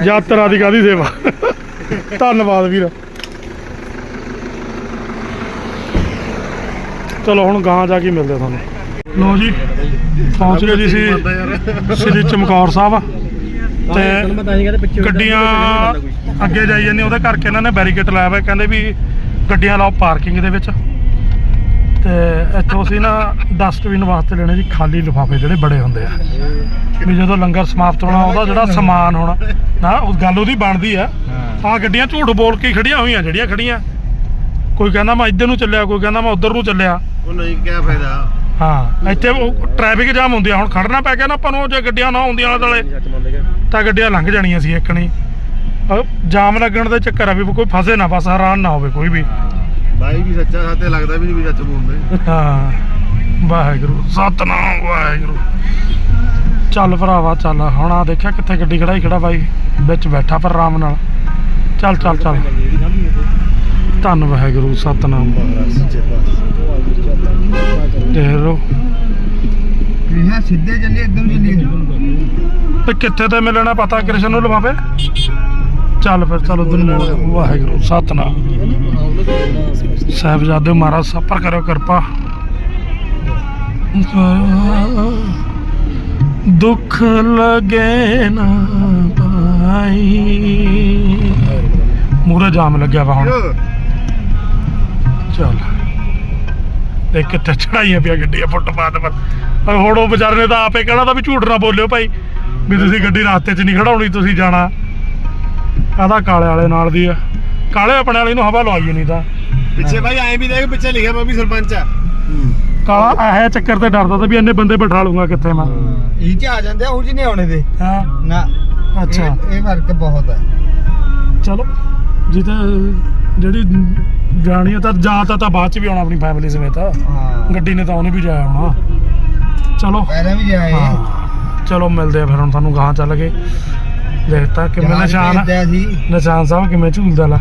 ਯਾਤਰਾ ਦੀ ਕਾਦੀ ਸੇਵਾ? ਧੰਨਵਾਦ ਵੀਰ। ਚਲੋ ਹੁਣ ਗਾਂ ਜਾ ਕੇ ਮਿਲਦੇ ਆ ਤੁਹਾਨੂੰ। ਲੋ ਜੀ ਪਹੁੰਚ ਗਏ ਜੀ ਸੀ ਸ੍ਰੀ ਚਮਕੌਰ ਸਾਹਿਬ। ਤੇ ਗੱਡੀਆਂ ਅੱਗੇ ਜਾਈ ਜਾਂਦੀਆਂ ਉਹਦੇ ਕਰਕੇ ਇਹਨਾਂ ਨੇ ਬੈਰੀਕੇਡ ਲਾਇਆ ਹੋਇਆ ਕਹਿੰਦੇ ਵੀ ਗੱਡੀਆਂ ਲਾਓ ਪਾਰਕਿੰਗ ਦੇ ਵਿੱਚ। ਤੇ ਇੱਥੋਂ ਅਸੀਂ ਨਾ ਡਸਟਬਿਨ ਵਾਸਤੇ ਲੈਣੇ ਜੀ ਖਾਲੀ ਲਿਫਾਫੇ ਜਿਹੜੇ ਬੜੇ ਹੁੰਦੇ ਆ। ਵੀ ਜਦੋਂ ਲੰਗਰ ਸਮਾਪਤ ਹੋਣਾ ਉਹਦਾ ਜਿਹੜਾ ਸਮਾਨ ਹੋਣਾ ਨਾ ਉਹ ਗੱਲ ਉਹਦੀ ਬਣਦੀ ਆ। ਆ ਗੱਡੀਆਂ ਝੂਠ ਬੋਲ ਕੇ ਖੜੀਆਂ ਹੋਈਆਂ ਜਿਹੜੀਆਂ ਖੜੀਆਂ। ਕੋਈ ਕਹਿੰਦਾ ਮੈਂ ਇੱਧਰ ਨੂੰ ਚੱਲਿਆ ਕੋਈ ਕਹਿੰਦਾ ਮੈਂ ਉੱਧਰ ਨੂੰ ਚੱਲਿਆ। ਉਹ ਨਹੀਂ ਕਿਆ ਫਾਇਦਾ? ਹਾਂ ਇੱਥੇ ਟ੍ਰੈਫਿਕ ਜਾਮ ਹੁੰਦੀ ਆ ਹੁਣ ਖੜਨਾ ਪੈ ਗਿਆ ਨਾ ਆਪਾਂ ਨੂੰ ਜੇ ਗੱਡੀਆਂ ਨਾ ਆਉਂਦੀਆਂ ਆਲੇ ਦੁਆਲੇ। ਤਾਂ ਗੱਡੀਆਂ ਲੰਘ ਜਾਣੀਆਂ ਸੀ ਇੱਕ ਅਹ ਜਾਮ ਲੱਗਣ ਦੇ ਚੱਕਰ ਆ ਵੀ ਕੋਈ ਫਸੇ ਨਾ ਬਸ ਹੈਰਾਨ ਨਾ ਹੋਵੇ ਕੋਈ ਵੀ। ਬਾਈ ਵੀ ਸੱਚਾ ਸਾਤੇ ਲੱਗਦਾ ਵੀ ਨਹੀਂ ਵੀ ਸੱਚ ਬੋਲਦੇ। ਹਾਂ ਵਾਹਿਗੁਰੂ ਸਤਨਾਮ ਵਾਹਿਗੁਰੂ। ਚੱਲ ਭਰਾਵਾ ਚੱਲ ਹੁਣ ਆ ਦੇਖਿਆ ਕਿੱਥੇ ਗੱਡੀ ਖੜਾਈ ਖੜਾ ਬਾਈ ਵਿੱਚ ਬੈਠਾ ਪਰ ਆਰਾਮ ਨਾਲ। ਚੱਲ ਚੱਲ ਚੱਲ। ਧੰਨ ਵਾਹਿਗੁਰੂ ਸਤਨਾਮ। ਦੇਖ ਲਓ। ਇਹ ਸਿੱਧੇ ਚੱਲੇ ਇੱਧਰ ਚੱਲੇ ਤੇ ਕਿੱਥੇ ਤੇ ਮਿਲਣਾ ਪਤਾ ਕ੍ਰਿਸ਼ਨ ਨੂੰ ਲਵਾਵੇ? ਚੱਲ ਫਿਰ, ਚਲੋ ਦੁਨੀਆ ਵਾਹਿਗੁਰੂ, ਸਤਨਾਮ। ਸਾਹਿਬਜ਼ਾਦੇ ਮਹਾਰਾਜ, ਸਫਰ ਕਰੋ ਕਿਰਪਾ। ਦੁੱਖ ਲਗੇ ਨਾ ਪਾਈ। ਮੂਰੇ ਜਾਮ ਲੱਗਿਆ ਵਾ ਹੁਣ। ਚੱਲ। ਇਹ ਕਿੱਥੇ ਚੜਾਈਆਂ ਪਿਆ ਗੱਡੀਆਂ ਫੁੱਟਪਾਥ ਪਰ। ਪਰ ਹੁਣ ਉਹ ਵਿਚਾਰੇ ਨੇ ਤਾਂ ਆਪੇ ਕਹਿਣਾ ਤਾਂ ਵੀ ਝੂਠ ਨਾ ਬੋਲਿਓ ਭਾਈ। ਵੀ ਤੁਸੀਂ ਗੱਡੀ ਰਸਤੇ 'ਚ ਨਹੀਂ ਖੜਾਉਣੀ ਤੁਸੀਂ ਜਾਣਾ। ਕਾਹਦਾ ਕਾਲੇ ਵਾਲੇ ਨਾਲ ਦੀ ਆ। ਕਾਲੇ ਆਪਣੇ ਵਾਲੇ ਨੂੰ ਹਵਾ ਲਵਾਈ ਨਹੀਂ ਤਾਂ। ਪਿੱਛੇ ਬਾਈ ਐਂ ਵੀ ਦੇਖ ਪਿੱਛੇ ਲਿਖਿਆ ਮੈਂ ਵੀ ਸਰਪੰਚ ਆ। ਕਾਲਾ ਇਹ ਚੱਕਰ ਤੇ ਡਰਦਾ ਤਾਂ ਵੀ ਇੰਨੇ ਬੰਦੇ ਬਿਠਾ ਲੂੰਗਾ ਕਿੱਥੇ ਮੈਂ। ਇਹ ਚ ਆ ਜਾਂਦੇ ਆ ਉਹ ਚ ਨਹੀਂ ਆਉਣੇ ਦੇ। ਹਾਂ? ਨਾ ਅੱਛਾ। ਇਹ- ਇਹ ਫ਼ਰਕ ਬਹੁਤ ਹੈ ਚਲੋ ਜਿੱਤੇ ਜਿਹੜੀ ਜਾਣੀ ਆ ਤਾਂ ਜਾਂ ਤਾਂ ਤਾਂ ਬਾਅਦ ਚ ਵੀ ਆਉਣਾ ਆਪਣੀ ਫੈਮਿਲੀ ਸਮੇਤ। ਹਾਂ। ਗੱਡੀ ਨੇ ਤਾਂ ਉਹਨੇ ਵੀ ਜਾਇਆ ਹੋਣਾ। ਚਲੋ। ਪਹਿਲਾਂ ਵੀ ਜਾਏ ਹਾਂ। ਚਲੋ ਮਿਲਦੇ ਆ ਫਿਰ ਹੁਣ ਤੁਹਾਨੂੰ ਗਾਹਾਂ ਚੱਲ ਕੇ। ਦੇਖਤਾ ਕਿਵੇਂ ਜਹਾਜ਼ ਨਿਸ਼ਾਨ ਆ। ਭੇਜਦਾ ਸੀ। ਨਿਸ਼ਾਨ ਸਾਹਿਬ ਕਿਵੇਂ ਝੂਲਦਾ ਲਾ।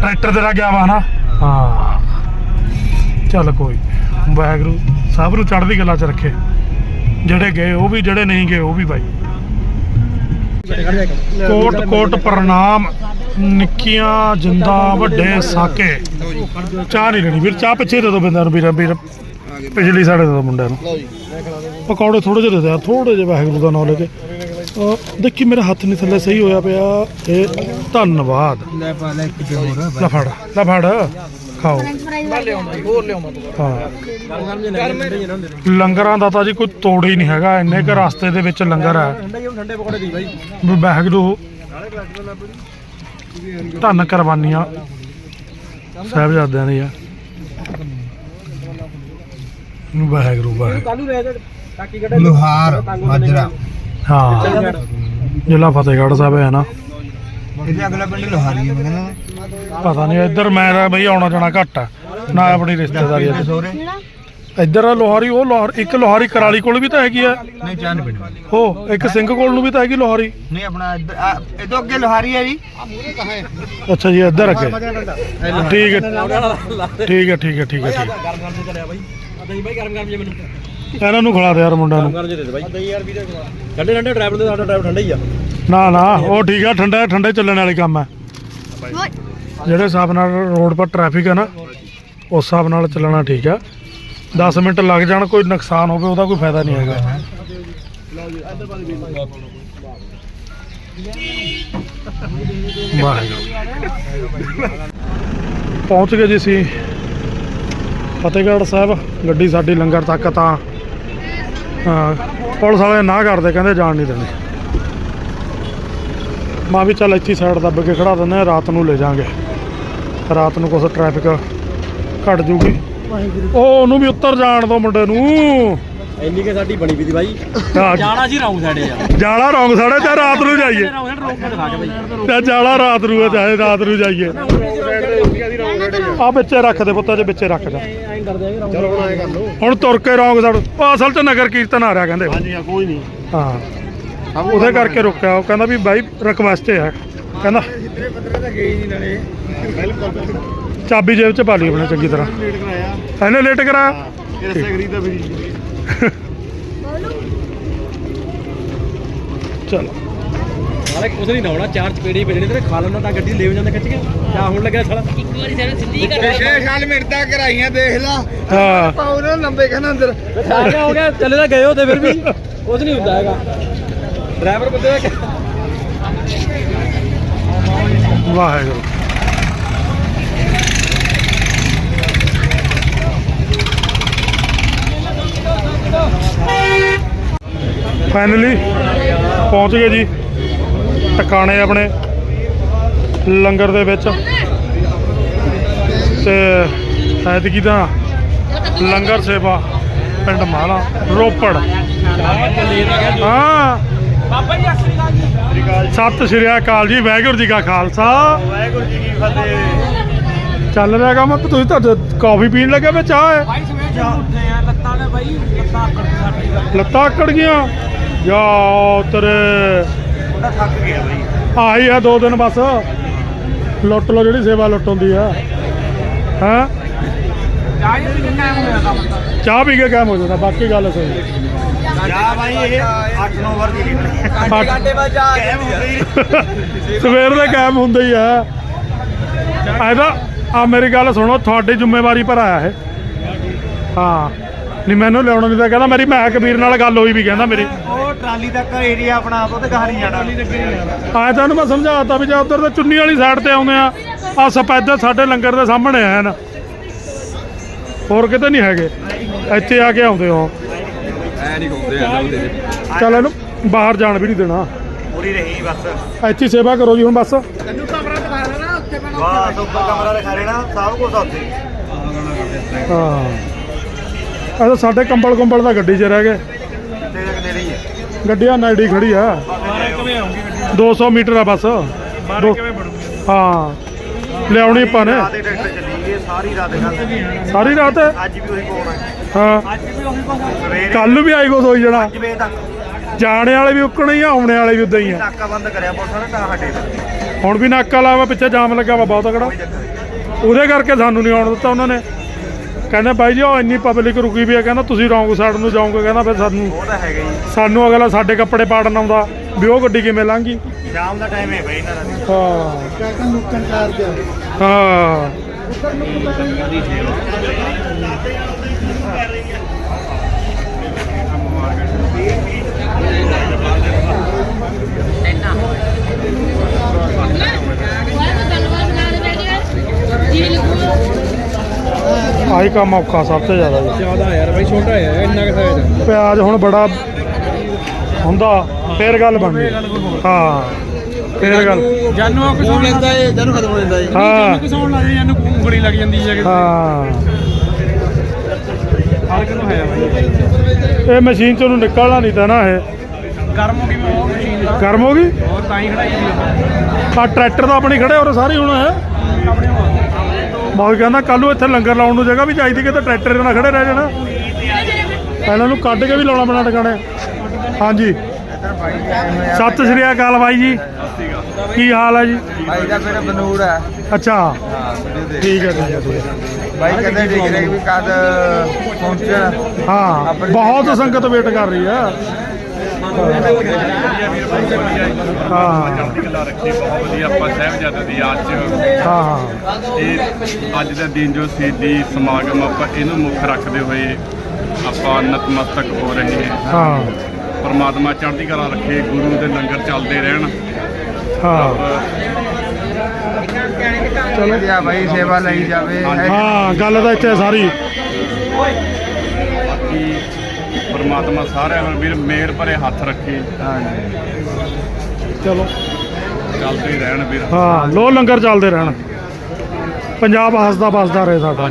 ਟਰੈਕਟਰ ਤੇਰਾ ਗਿਆ ਵਾ ਨਾ। ਹਾਂ। ਚੱਲ ਕੋਈ ਨੀ। ਵਾਹਿਗੁਰੂ ਸਭ ਨੂੰ ਚੜ੍ਹਦੀ ਕਲਾ ਚ ਰੱਖੇ। ਜਿਹੜੇ ਗਏ ਉਹ ਵੀ ਜਿਹੜੇ ਨਹੀਂ ਗਏ ਉਹ ਵੀ ਬਾਈ। ਕੋਟ ਕੋਟ ਪ੍ਰਣਾਮ। ਨਿੱਕੀਆਂ ਜਿੰਦਾ ਵੱਡੇ ਸਾਕੇ। ਚਾਹ ਨਹੀਂ ਲੈਣੀ ਵੀਰ ਚਾਹ ਪਿੱਛੇ ਦੇ ਦੋ ਬੰਦਿਆਂ ਨੂੰ ਵੀਰ ਵੀਰ। ਪਿਛਲੀ ਸਾਡੇ ਦੇ ਮੁੰਡਿਆਂ ਨੂੰ ਪਕੌੜੇ ਥੋੜੇ ਜਿਹੇ ਦੇ ਦੇ ਯਾਰ ਥੋੜੇ ਜਿਹੇ ਵਾਹਿਗੁਰੂ ਦਾ ਨਾਮ ਲੈ ਕੇ ਅਹ ਦੇਖੀ ਮੇਰਾ ਹੱਥ ਨਹੀਂ ਥੱਲੇ ਸਹੀ ਹੋਇਆ ਪਿਆ। ਇਹ ਧੰਨਵਾਦ। ਲੈ ਪਾ ਲੈ ਇੱਕ ਤੇ ਹੋਰ ਲੈ ਫੜ ਲੈ ਫੜ। ਖਾਓ। ਹਾਂ। ਲੰਗਰਾਂ ਦਾ ਤਾਂ ਜੀ ਕੋਈ ਤੋੜ ਹੀ ਨਹੀਂ ਹੈਗਾ। ਇੰਨੇ ਕੁ ਰਸਤੇ ਦੇ ਵਿੱਚ ਲੰਗਰ ਹੈ। ਠੰਡੇ ਪਕੌੜੇ ਦੀ ਬਾਈ ਵੀ ਵਾਹਿਗੁਰੂ ਧੰਨ ਕੁਰਬਾਨੀਆਂ ਸਾਹਿਬਜ਼ਾਦਿਆਂ ਦੀਆਂ। ਵਾਹਿਗੁਰੂ ਵਾਹਿਗੁਰੂ। ਕਾਲੂ ਰਹਿ ਜਾ ਟਾਕੀ ਕੱਢ ਲੋਹਾਰ ਮਾਜਰਾ। ਹਾਂ। ਜ਼ਿਲ੍ਹਾ ਫਤਿਹਗੜ੍ਹ ਸਾਹਿਬ ਹੈ ਨਾ। ਇਹਦੇ ਅਗਲਾ ਪਿੰਡ ਲੋਹਾਰੀ ਹੈ ਮੈਂ ਕਹਿੰਦਾ। ਪਤਾ ਨਹੀਂ ਇੱਧਰ ਮੇਰਾ ਬਈ ਆਉਣਾ ਜਾਣਾ ਘੱਟ ਆ। ਨਾ ਆਪਣੀ ਰਿਸ਼ਤੇਦਾਰੀ ਸੋਰੇ ਇੱਧਰ ਆ ਲੋਹਾਰੀ ਉਹ ਲੋਹਾਰ ਇੱਕ ਲੋਹਾਰੀ ਕਰਾਲੀ ਕੋਲ ਵੀ ਤਾਂ ਹੈਗੀ ਆ। ਨਹੀਂ ਚਾਹ ਨਹੀਂ ਪਿੰਡ। ਉਹ ਇੱਕ ਸਿੰਘ ਕੋਲ ਨੂੰ ਵੀ ਤਾਂ ਹੈਗੀ ਲੋਹਾਰੀ। ਨਹੀਂ ਆਪਣਾ ਇੱਧਰ ਆ, ਇਹ ਤੋਂ ਅੱਗੇ ਲੋਹਾਰੀ ਹੈ ਜੀ। ਅੱਛਾ ਜੀ ਇੱਧਰ ਅੱਗੇ। ਠੀਕ ਹੈ ਠੀਕ ਹੈ ਠੀਕ ਹੈ ਠੀਕ ਹੈ। ਠੀਕ ਹੈ ਬਾਈ ਗਰਮ ਗਰਮ ਜੇ ਮੈਨੂੰ। ਇਹਨਾਂ ਨੂੰ ਖਿਲਾ ਦੇ ਯਾਰ ਮੁੰਡਿਆਂ ਨੂੰ। ਗਰਮ ਜੇ ਦੇ ਦੇ ਬਾਈ ਯਾਰ ਵੀਰੇ ਠੰਡੇ ਠੰਡੇ ਡਰਾਈਵਰ ਦੇ ਸਾਡਾ ਡਰਾਈਵਰ ਠੰਡਾ ਹੀ ਆ। ਨਾ ਨਾ ਉਹ ਠੀਕ ਆ ਠੰਡਾ ਠੰਡੇ ਚੱਲਣ ਵਾਲੇ ਕੰਮ ਹੈ ਜਿਹੜੇ ਹਿਸਾਬ ਨਾਲ ਰੋਡ 'ਪਰ ਟ੍ਰੈਫਿਕ ਹੈ ਨਾ ਉਸ ਹਿਸਾਬ ਨਾਲ ਚੱਲਣਾ ਠੀਕ ਆ। 10 ਮਿੰਟ ਲੱਗ ਜਾਣ ਕੋਈ ਨੁਕਸਾਨ ਹੋਵੇ ਉਹਦਾ ਕੋਈ ਫਾਇਦਾ ਨਹੀਂ ਹੈਗਾ। ਵਾਹਿਗੁਰੂ। ਪਹੁੰਚ ਗਏ ਜੀ ਅਸੀਂ। ਫਤਿਹਗੜ੍ਹ ਸਾਹਿਬ ਗੱਡੀ ਸਾਡੀ ਲੰਗਰ ਤੱਕ ਤਾਂ ਪੁਲਿਸ ਵਾਲੇ ਨਾ ਕਰਦੇ ਕਹਿੰਦੇ ਜਾਣ ਨਹੀਂ ਦਿੰਦੇ। ਮਾਂ ਵੀ ਚੱਲ ਇੱਥੇ ਸਾਈਡ ਦੱਬ ਕੇ ਖੜਾ ਦਿੰਦੇ ਰਾਤ ਨੂੰ ਲੈ ਜਾਾਂਗੇ। ਰਾਤ ਨੂੰ ਕੁਛ ਟ੍ਰੈਫਿਕ ਘਟ ਜੂਗੀ। ਉਹ ਉਹਨੂੰ ਵੀ ਉੱਤਰ ਜਾਣ ਦੋ ਮੁੰਡੇ ਨੂੰ। ਇੰਨੀ ਕੇ ਸਾਡੀ ਬਣੀ ਵੀ ਦੀ ਬਾਈ। ਜਾਣਾ ਜੀ ਰਾਉ ਸਾਡੇ ਆ ਜਾਲਾ ਰੌਂਗ ਸਾੜੇ ਚਾਹੇ ਰਾਤ ਨੂੰ ਜਾਈਏ। ਤੇ ਜਾਲਾ ਰਾਤ ਨੂੰ ਚਾਹੇ ਰਾਤ ਨੂੰ ਜਾਈਏ। ਆ। ਵਿੱਚੇ ਰੱਖ ਦੇ ਪੁੱਤਾਂ ਦੇ ਵਿੱਚੇ ਰੱਖ ਆ ਚਲੋ ਹੁਣ ਐਂ ਕਰ ਲਓ। ਹੁਣ ਤੁਰ ਕੇ ਰੌਂਗ ਉਹ ਅਸਲ 'ਚ ਨਗਰ ਕੀਰਤਨ ਆ ਰਿਹਾ ਕਹਿੰਦੇ। ਹਾਂਜੀ ਹਾਂ ਕੋਈ ਨਹੀਂ। ਹਾਂ। ਉਹਦੇ ਕਰਕੇ ਰੁਕਿਆ ਉਹ ਕਹਿੰਦਾ ਵੀ ਬਾਈ ਰਿਕਵੈਸਟ ਹੈ ਕਹਿੰਦਾ ਬਿਲਕੁਲ ਚਾਬੀ ਜੇਬ 'ਚ ਪਾ ਲਈ ਆਪਣੇ ਚੰਗੀ ਤਰ੍ਹਾਂ। ਲੇਟ ਕਰਾਇਆ। ਇਹਨੇ ਲੇਟ ਕਰਾਇਆ? ਇਹ ਰਸਤਾ ਖਰੀਦਾ ਵੀ ਚਲ। ਹਾਲੇ ਕੁਛ ਨਹੀਂ ਨਾਉਣਾ ਚਾਰ ਚਪੇੜੇ ਹੀ ਪੈਣੇ ਤੇ ਖਾ ਲੈਂਦਾ ਤਾਂ ਗੱਡੀ ਲੈ ਜਾਂਦਾ ਖਿੱਚ ਕੇ। ਕਿਆ ਹੋਣ ਲੱਗਿਆ ਸਾਲਾ? ਇੱਕ ਵਾਰੀ ਸਾਰਾ ਸਿੱਧੀ ਛੇ ਸਾਲ ਮਿਰਦਾ ਕਰਾਈਆਂ ਦੇਖ ਲਾ। ਹਾਂ। ਪਾਉ ਲੰਬੇ ਕਹਿੰਦਾ ਅੰਦਰ। ਆ ਗਿਆ ਹੋ ਗਿਆ ਚੱਲੇ ਤਾਂ ਗਏ ਹੋਤੇ ਫਿਰ ਵੀ। ਕੁਝ ਨਹੀਂ ਹੁੰਦਾ ਹੈਗਾ। ਡਰਾਈਵਰ ਬੰਦੇ ਦਾ ਵਾਹਿਗੁਰੂ। ਫਾਈਨਲੀ ਪਹੁੰਚ ਗਏ ਜੀ। ਟਿਕਾਣੇ ਆਪਣੇ ਲੰਗਰ ਦੇ ਵਿੱਚ। ਤੇ ਐਤਕੀ ਤਾਂ ਲੰਗਰ ਸੇਵਾ ਪਿੰਡ ਮਾਲਾ ਰੋਪੜ। ਹਾਂ। ਬਾਬਾ ਜੀ ਅਸਲੀ ਗੱਲ ਜੀ। ਸਤਿ ਸ਼੍ਰੀ ਅਕਾਲ ਜੀ ਵਾਹਿਗੁਰੂ ਜੀ ਕਾ ਖਾਲਸਾ। ਵਾਹਿਗੁਰੂ ਜੀ ਕੀ ਫਤਿਹ। ਚੱਲ ਰਿਹਾ ਕੰਮ ਤੁਸੀਂ ਤਾਂ ਕਾਫੀ ਪੀਣ ਲੱਗੇ ਵੇ ਚਾਹ ਹੈ ਬਾਈ ਸਵੇਰ ਤੋਂ ਉੱਠੇ ਆ ਲੱਤਾਂ ਨੇ ਬਾਈ ਲੱਤਾਂ ਕੱਟ ਸਾਡੀ ਦਾ ਲੱਤਾਂ ਆਕੜ ਗਈਆਂ। ਜਾ ਤੇਰੇ ਉਹਦਾ ਥੱਕ ਗਿਆ ਬਾਈ। ਆਹੀ ਆ ਦੋ ਦਿਨ ਬਸ। ਲੁੱਟ ਲੋ ਜਿਹੜੀ ਸੇਵਾ ਲੁੱਟ ਹੁੰਦੀ ਆ। ਹਾਂ? ਚਾਹ ਹੋਇਆ ਦਾ ਬੰਦਾ। ਪੀ ਕੇ ਕਾਇਮ ਹੋ ਜਾਂਦਾ ਬਾਕੀ ਗੱਲ ਸਹੀ। ਜਾ ਬਾਈ ਇਹ 8-9 ਵਾਰ ਦੀ ਲੀਟਰ ਘੰਟੇ- ਘੰਟੇ ਬਾਅਦ ਚਾਹ ਕਹਿਮ ਹੋ ਗਈ ਸਵੇਰ ਦੇ ਕਾਇਮ ਹੁੰਦੇ ਹੀ ਆ। ਇਹਦਾ ਆ ਮੇਰੀ ਗੱਲ ਸੁਣੋ ਤੁਹਾਡੀ ਜ਼ਿੰਮੇਵਾਰੀ ਪਰ ਆਇਆ ਇਹ। ਹਾਂ। ਨਹੀਂ ਮੈਨੂੰ ਲਿਆਉਣ ਨਹੀਂ ਤਾਂ ਕਹਿੰਦਾ ਮੇਰੀ ਮੈਂ ਕਬੀਰ ਨਾਲ ਗੱਲ ਹੋਈ ਵੀ ਕਹਿੰਦਾ ਮੇਰੀ। ਉਹ ਟਰਾਲੀ ਤੱਕ ਏਰੀਆ ਆਪਣਾ ਉਹਦੇ ਗਾਹ ਨਹੀਂ ਜਾਣਾ। ਆਏ ਤਾਂ ਉਹਨੂੰ ਮੈਂ ਸਮਝਾਤਾ ਵੀ ਜੇ ਉਧਰ ਤੇ ਚੁੰਨੀ ਵਾਲੀ ਸਾਈਡ ਤੇ ਆਉਂਦੇ ਆ ਆ ਸਪੈਦੇ ਸਾਡੇ ਲੰਗਰ ਦੇ ਸਾਹਮਣੇ ਆ ਨਾ ਹੋਰ ਕਿਤੇ ਨਹੀਂ ਹੈਗੇ। ਇੱਥੇ ਆ ਕੇ ਆਉਂਦੇ ਹੋ। ਐ ਨਹੀਂ ਘੁੰਮਦੇ ਆ ਦੇ ਚੱਲ ਇਹਨੂੰ ਬਾਹਰ ਜਾਣ ਵੀ ਨਹੀਂ ਦੇਣਾ। ਪੂਰੀ ਰਹੀ ਬਸ। ਇੱਥੇ ਸੇਵਾ ਕਰੋ ਜੀ ਹੁਣ ਬਸ। ਤੈਨੂੰ ਕਮਰਾ ਦਿਖਾ ਦੇਣਾ ਉੱਥੇ ਮੈਂ ਵਾਹ ਸੁਪਰ ਕਮਰਾ ਦਿਖਾ ਲੈਣਾ ਸਭ ਕੁਝ ਉੱਥੇ। ਹਾਂ। ਸਾਡੇ ਕੰਬਲ ਕੰਬਲ ਦਾ ਗੱਡੀ 'ਚ ਰਹਿ ਗਏ। ਤੇਰੇ ਨੇੜੇ ਹੀ ਹੈ। ਗੱਡੀਆਂ ਨਾਈਡੀ ਖੜੀ ਆ। 200 ਮੀਟਰ ਆ ਬਸ। ਦੋ- ਹਾਂ। ਲਿਆਉਣੀ ਆਪਾਂ ਨੇ। ਰਾਤ ਦੇ ਟਰੈਕਟਰ ਚੱਲੀ ਗਏ ਸਾਰੀ ਰਾਤ ਗੱਲ ਸਾਰੀ ਰਾਤ? ਅੱਜ ਵੀ ਉਹੀ ਕੋਣ ਹੈ। ਹਾਂ। ਅੱਜ ਵੀ ਉਹੀ ਕੁਝ ਸਵੇਰੇ ਕੱਲ ਨੂੰ ਵੀ ਆਈ ਕੋ ਸੋਈ ਜਣਾ। 5 ਵਜੇ ਤੱਕ। ਜਾਣੇ ਵਾਲੇ ਵੀ ਉੱਕਣੇ ਹੀ ਆ ਆਉਣੇ ਵਾਲੇ ਵੀ ਉਦਾਂ ਹੀ ਆ। ਨਾਕਾ ਬੰਦ ਕਰਿਆ ਪੁਲਿਸ ਨੇ ਤਾਂ ਸਾਡੇ ਤੇ। ਹੁਣ ਵੀ ਨਾਕਾ ਲਾਵਾ ਪਿੱਛੇ ਜਾਮ ਲੱਗਾ ਵਾ ਬਹੁਤ ਤਕੜਾ। ਕੋਈ ਚੱਕਰ ਨਹੀਂ। ਉਹਦੇ ਕਰਕੇ ਸਾਨੂੰ ਨਹੀਂ ਆਉਣ ਦਿੱਤਾ ਉਹਨਾਂ ਨੇ। ਕਹਿੰਦੇ ਬਾਈ ਜੀ ਉਹ ਇੰਨੀ ਪਬਲਿਕ ਰੁਕੀ ਵੀ ਆ ਕਹਿੰਦਾ ਤੁਸੀਂ ਰੌਂਗ ਸਾਈਡ ਨੂੰ ਜਾਓਗੇ ਕਹਿੰਦਾ ਫਿਰ ਸਾਨੂੰ ਉਹ ਤਾਂ ਹੈਗਾ ਹੀ ਸਾਨੂੰ ਅਗਲਾ ਸਾਡੇ ਕੱਪੜੇ ਪਾੜਨ ਆਉਂਦਾ ਵੀ ਉਹ ਗੱਡੀ ਕਿਵੇਂ ਲੰਘੀ? ਸ਼ਾਮ ਦਾ ਟਾਈਮ ਹੈ ਬਈ ਇਹਨਾਂ ਦਾ ਹਾਂ। ਕਾਕਾ ਨੁੱਕਣ ਚਾਰਜ ਹਾਂ ਆਹੀ ਕੰਮ ਔਖਾ ਸਭ ਤੋਂ ਜ਼ਿਆਦਾ ਜੀ। ਜ਼ਿਆਦਾ ਯਾਰ ਬਾਈ ਛੋਟਾ ਹੈ ਇੰਨਾ ਕਿ ਸਾਈਜ਼ ਪਿਆਜ਼ ਹੁਣ ਬੜਾ ਹੁੰਦਾ ਫੇਰ ਗੱਲ ਬਣਦੀ ਹਾਂ ਫੇਰ ਗੱਲ। ਜਾਨੂ ਕੁਝ ਹੋਣ ਲੈਂਦਾ ਏ ਜਾਨੂ ਖਤਮ ਹੋ ਜਾਂਦਾ ਏ। ਹਾਂ। ਕੁਝ ਹੋਣ ਲੱਗ ਜਾਨੂ ਉਂਗਲੀ ਲੱਗ ਜਾਂਦੀ ਹੈ ਹਾਂ। ਫ਼ਰਕ ਨੂੰ ਹੈ ਬਾਈ? ਇਹ ਮਸ਼ੀਨ ਚੋਂ ਨਿਕਲਣਾ ਨਹੀਂ ਤਾਂ ਨਾ ਇਹ। ਗਰਮ ਹੋ ਗਈ ਮੈਂ ਉਹ ਮਸ਼ੀਨ ਦਾ। ਗਰਮ ਹੋ ਗਈ? ਹੋਰ ਤਾਂ ਹੀ ਖੜਾਈ ਜੀ ਆ। ਟਰੈਕਟਰ ਤਾਂ ਆਪਣੀ ਖੜੇ ਹੋਰ ਸਾਰੇ ਹੁਣ ਹੈ ਹੋ ਬਾਕੀ ਕਹਿੰਦਾ ਕੱਲ ਨੂੰ ਇੱਥੇ ਲੰਗਰ ਲਾਉਣ ਨੂੰ ਜਗ੍ਹਾ ਵੀ ਚਾਹੀਦੀ ਕਿਤੇ ਟਰੈਕਟਰ ਨਾਲ ਖੜੇ ਰਹਿ ਜਾਣਾ। ਇਹਨਾਂ ਨੂੰ ਕੱਢ ਕੇ ਵੀ ਲਾਉਣਾ ਬਣਾ ਟਿਕਾਣੇ। ਹਾਂਜੀ। ਸਤਿ ਸ਼੍ਰੀ ਅਕਾਲ ਬਾਈ ਜੀ। ਕੀ ਹਾਲ ਹੈ ਜੀ? ਭਾਈ ਦਾ ਮੇਰਾ ਬਨੂੜ ਹੈ ਅੱਛਾ। ਹਾਂ ਠੀਕ ਹੈ ਠੀਕ ਹੈ ਠੀਕ ਹੈ ਭਾਈ ਕਹਿੰਦੇ ਦੇਖ ਰਹੇ ਵੀ ਕਦ ਪਹੁੰਚਣ ਹਾਂ ਬਹੁਤ ਸੰਗਤ ਵੇਟ ਕਰ ਰਹੀ ਹੈ ਹਾਂ। ਕਲਾ ਰੱਖੀ ਬਹੁਤ ਵਧੀਆ ਆਪਾਂ ਸਾਹਿਬਜ਼ਾਦੇ ਦੀ ਯਾਦ ਚ ਹਾਂ ਹਾਂ ਇਹ ਅੱਜ ਦਾ ਦਿਨ ਜੋ ਸ਼ਹੀਦੀ ਸਮਾਗਮ ਆਪਾਂ ਇਹਨੂੰ ਮੁੱਖ ਰੱਖਦੇ ਹੋਏ ਆਪਾਂ ਨਤਮਸਤਕ ਹੋ ਰਹੇ ਹਾਂ। ਹਾਂ। ਪਰਮਾਤਮਾ ਚੜ੍ਹਦੀ ਕਲਾ ਰੱਖੇ ਗੁਰੂ ਦੇ ਲੰਗਰ ਚੱਲਦੇ ਰਹਿਣ। ਹਾਂ। ਚਲੋ। ਵਧੀਆ ਭਾਈ ਸੇਵਾ ਲਈ ਜਾਵੇ ਹਾਂ ਗੱਲ ਤਾਂ ਇੱਥੇ ਸਾਰੀ। ਪਰਮਾਤਮਾ ਸਾਰਿਆਂ ਨੂੰ ਵੀਰ ਮਿਹਰ ਭਰੇ ਹੱਥ ਰੱਖੇ। ਚਲੋ। ਚੱਲਦੇ ਰਹਿਣ ਵੀਰ। ਹਾਂ ਲੋ ਲੰਗਰ ਚੱਲਦੇ ਰਹਿਣ। ਪੰਜਾਬ ਹੱਸਦਾ ਬਸਦਾ ਰਹੇ ਸਾਡਾ।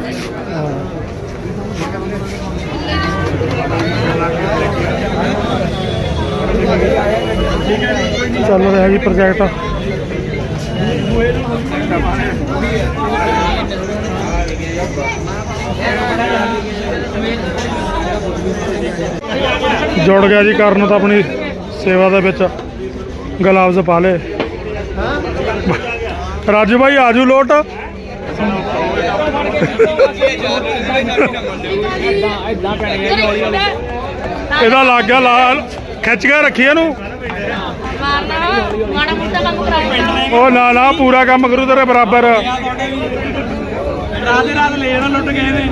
ਚੱਲ ਰਿਹਾ ਜੀ ਪ੍ਰੋਜੈਕਟ ਜੁੜ ਗਿਆ ਜੀ ਕਰਨ ਤਾਂ ਆਪਣੀ ਸੇਵਾ ਦੇ ਵਿੱਚ ਗਲਾਵਜ਼ ਪਾ ਲੇ ਰਾਜੂ ਭਾਈ ਆਜੂ ਲੋਟ। ਇਹਦਾ ਲੱਗ ਗਿਆ ਲਾਲ ਖਿੱਚ ਕੇ ਰੱਖੀ ਇਹਨੂੰ। ਉਹ ਨਾ ਨਾ, ਪੂਰਾ ਕੰਮ ਕਰੂ ਤੇਰੇ ਬਰਾਬਰ। ਰਾਤ ਰਾਤ ਲੈ ਜਾਣਾ ਲੁੱਟ ਗਏ ਨੇ।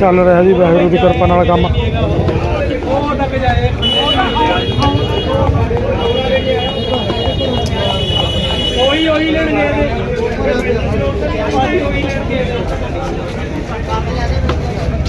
ਚੱਲ ਰਿਹਾ ਜੀ ਵਾਹਿਗੁਰੂ ਦੀ ਕਿਰਪਾ ਨਾਲ ਕੰਮ। ਉਹ ਤੱਕ ਜਾਏ ਉਹੀ ਲੈਣ ਗਏ ਨੇ ਉਹੀ ਲੈਣ ਗਏ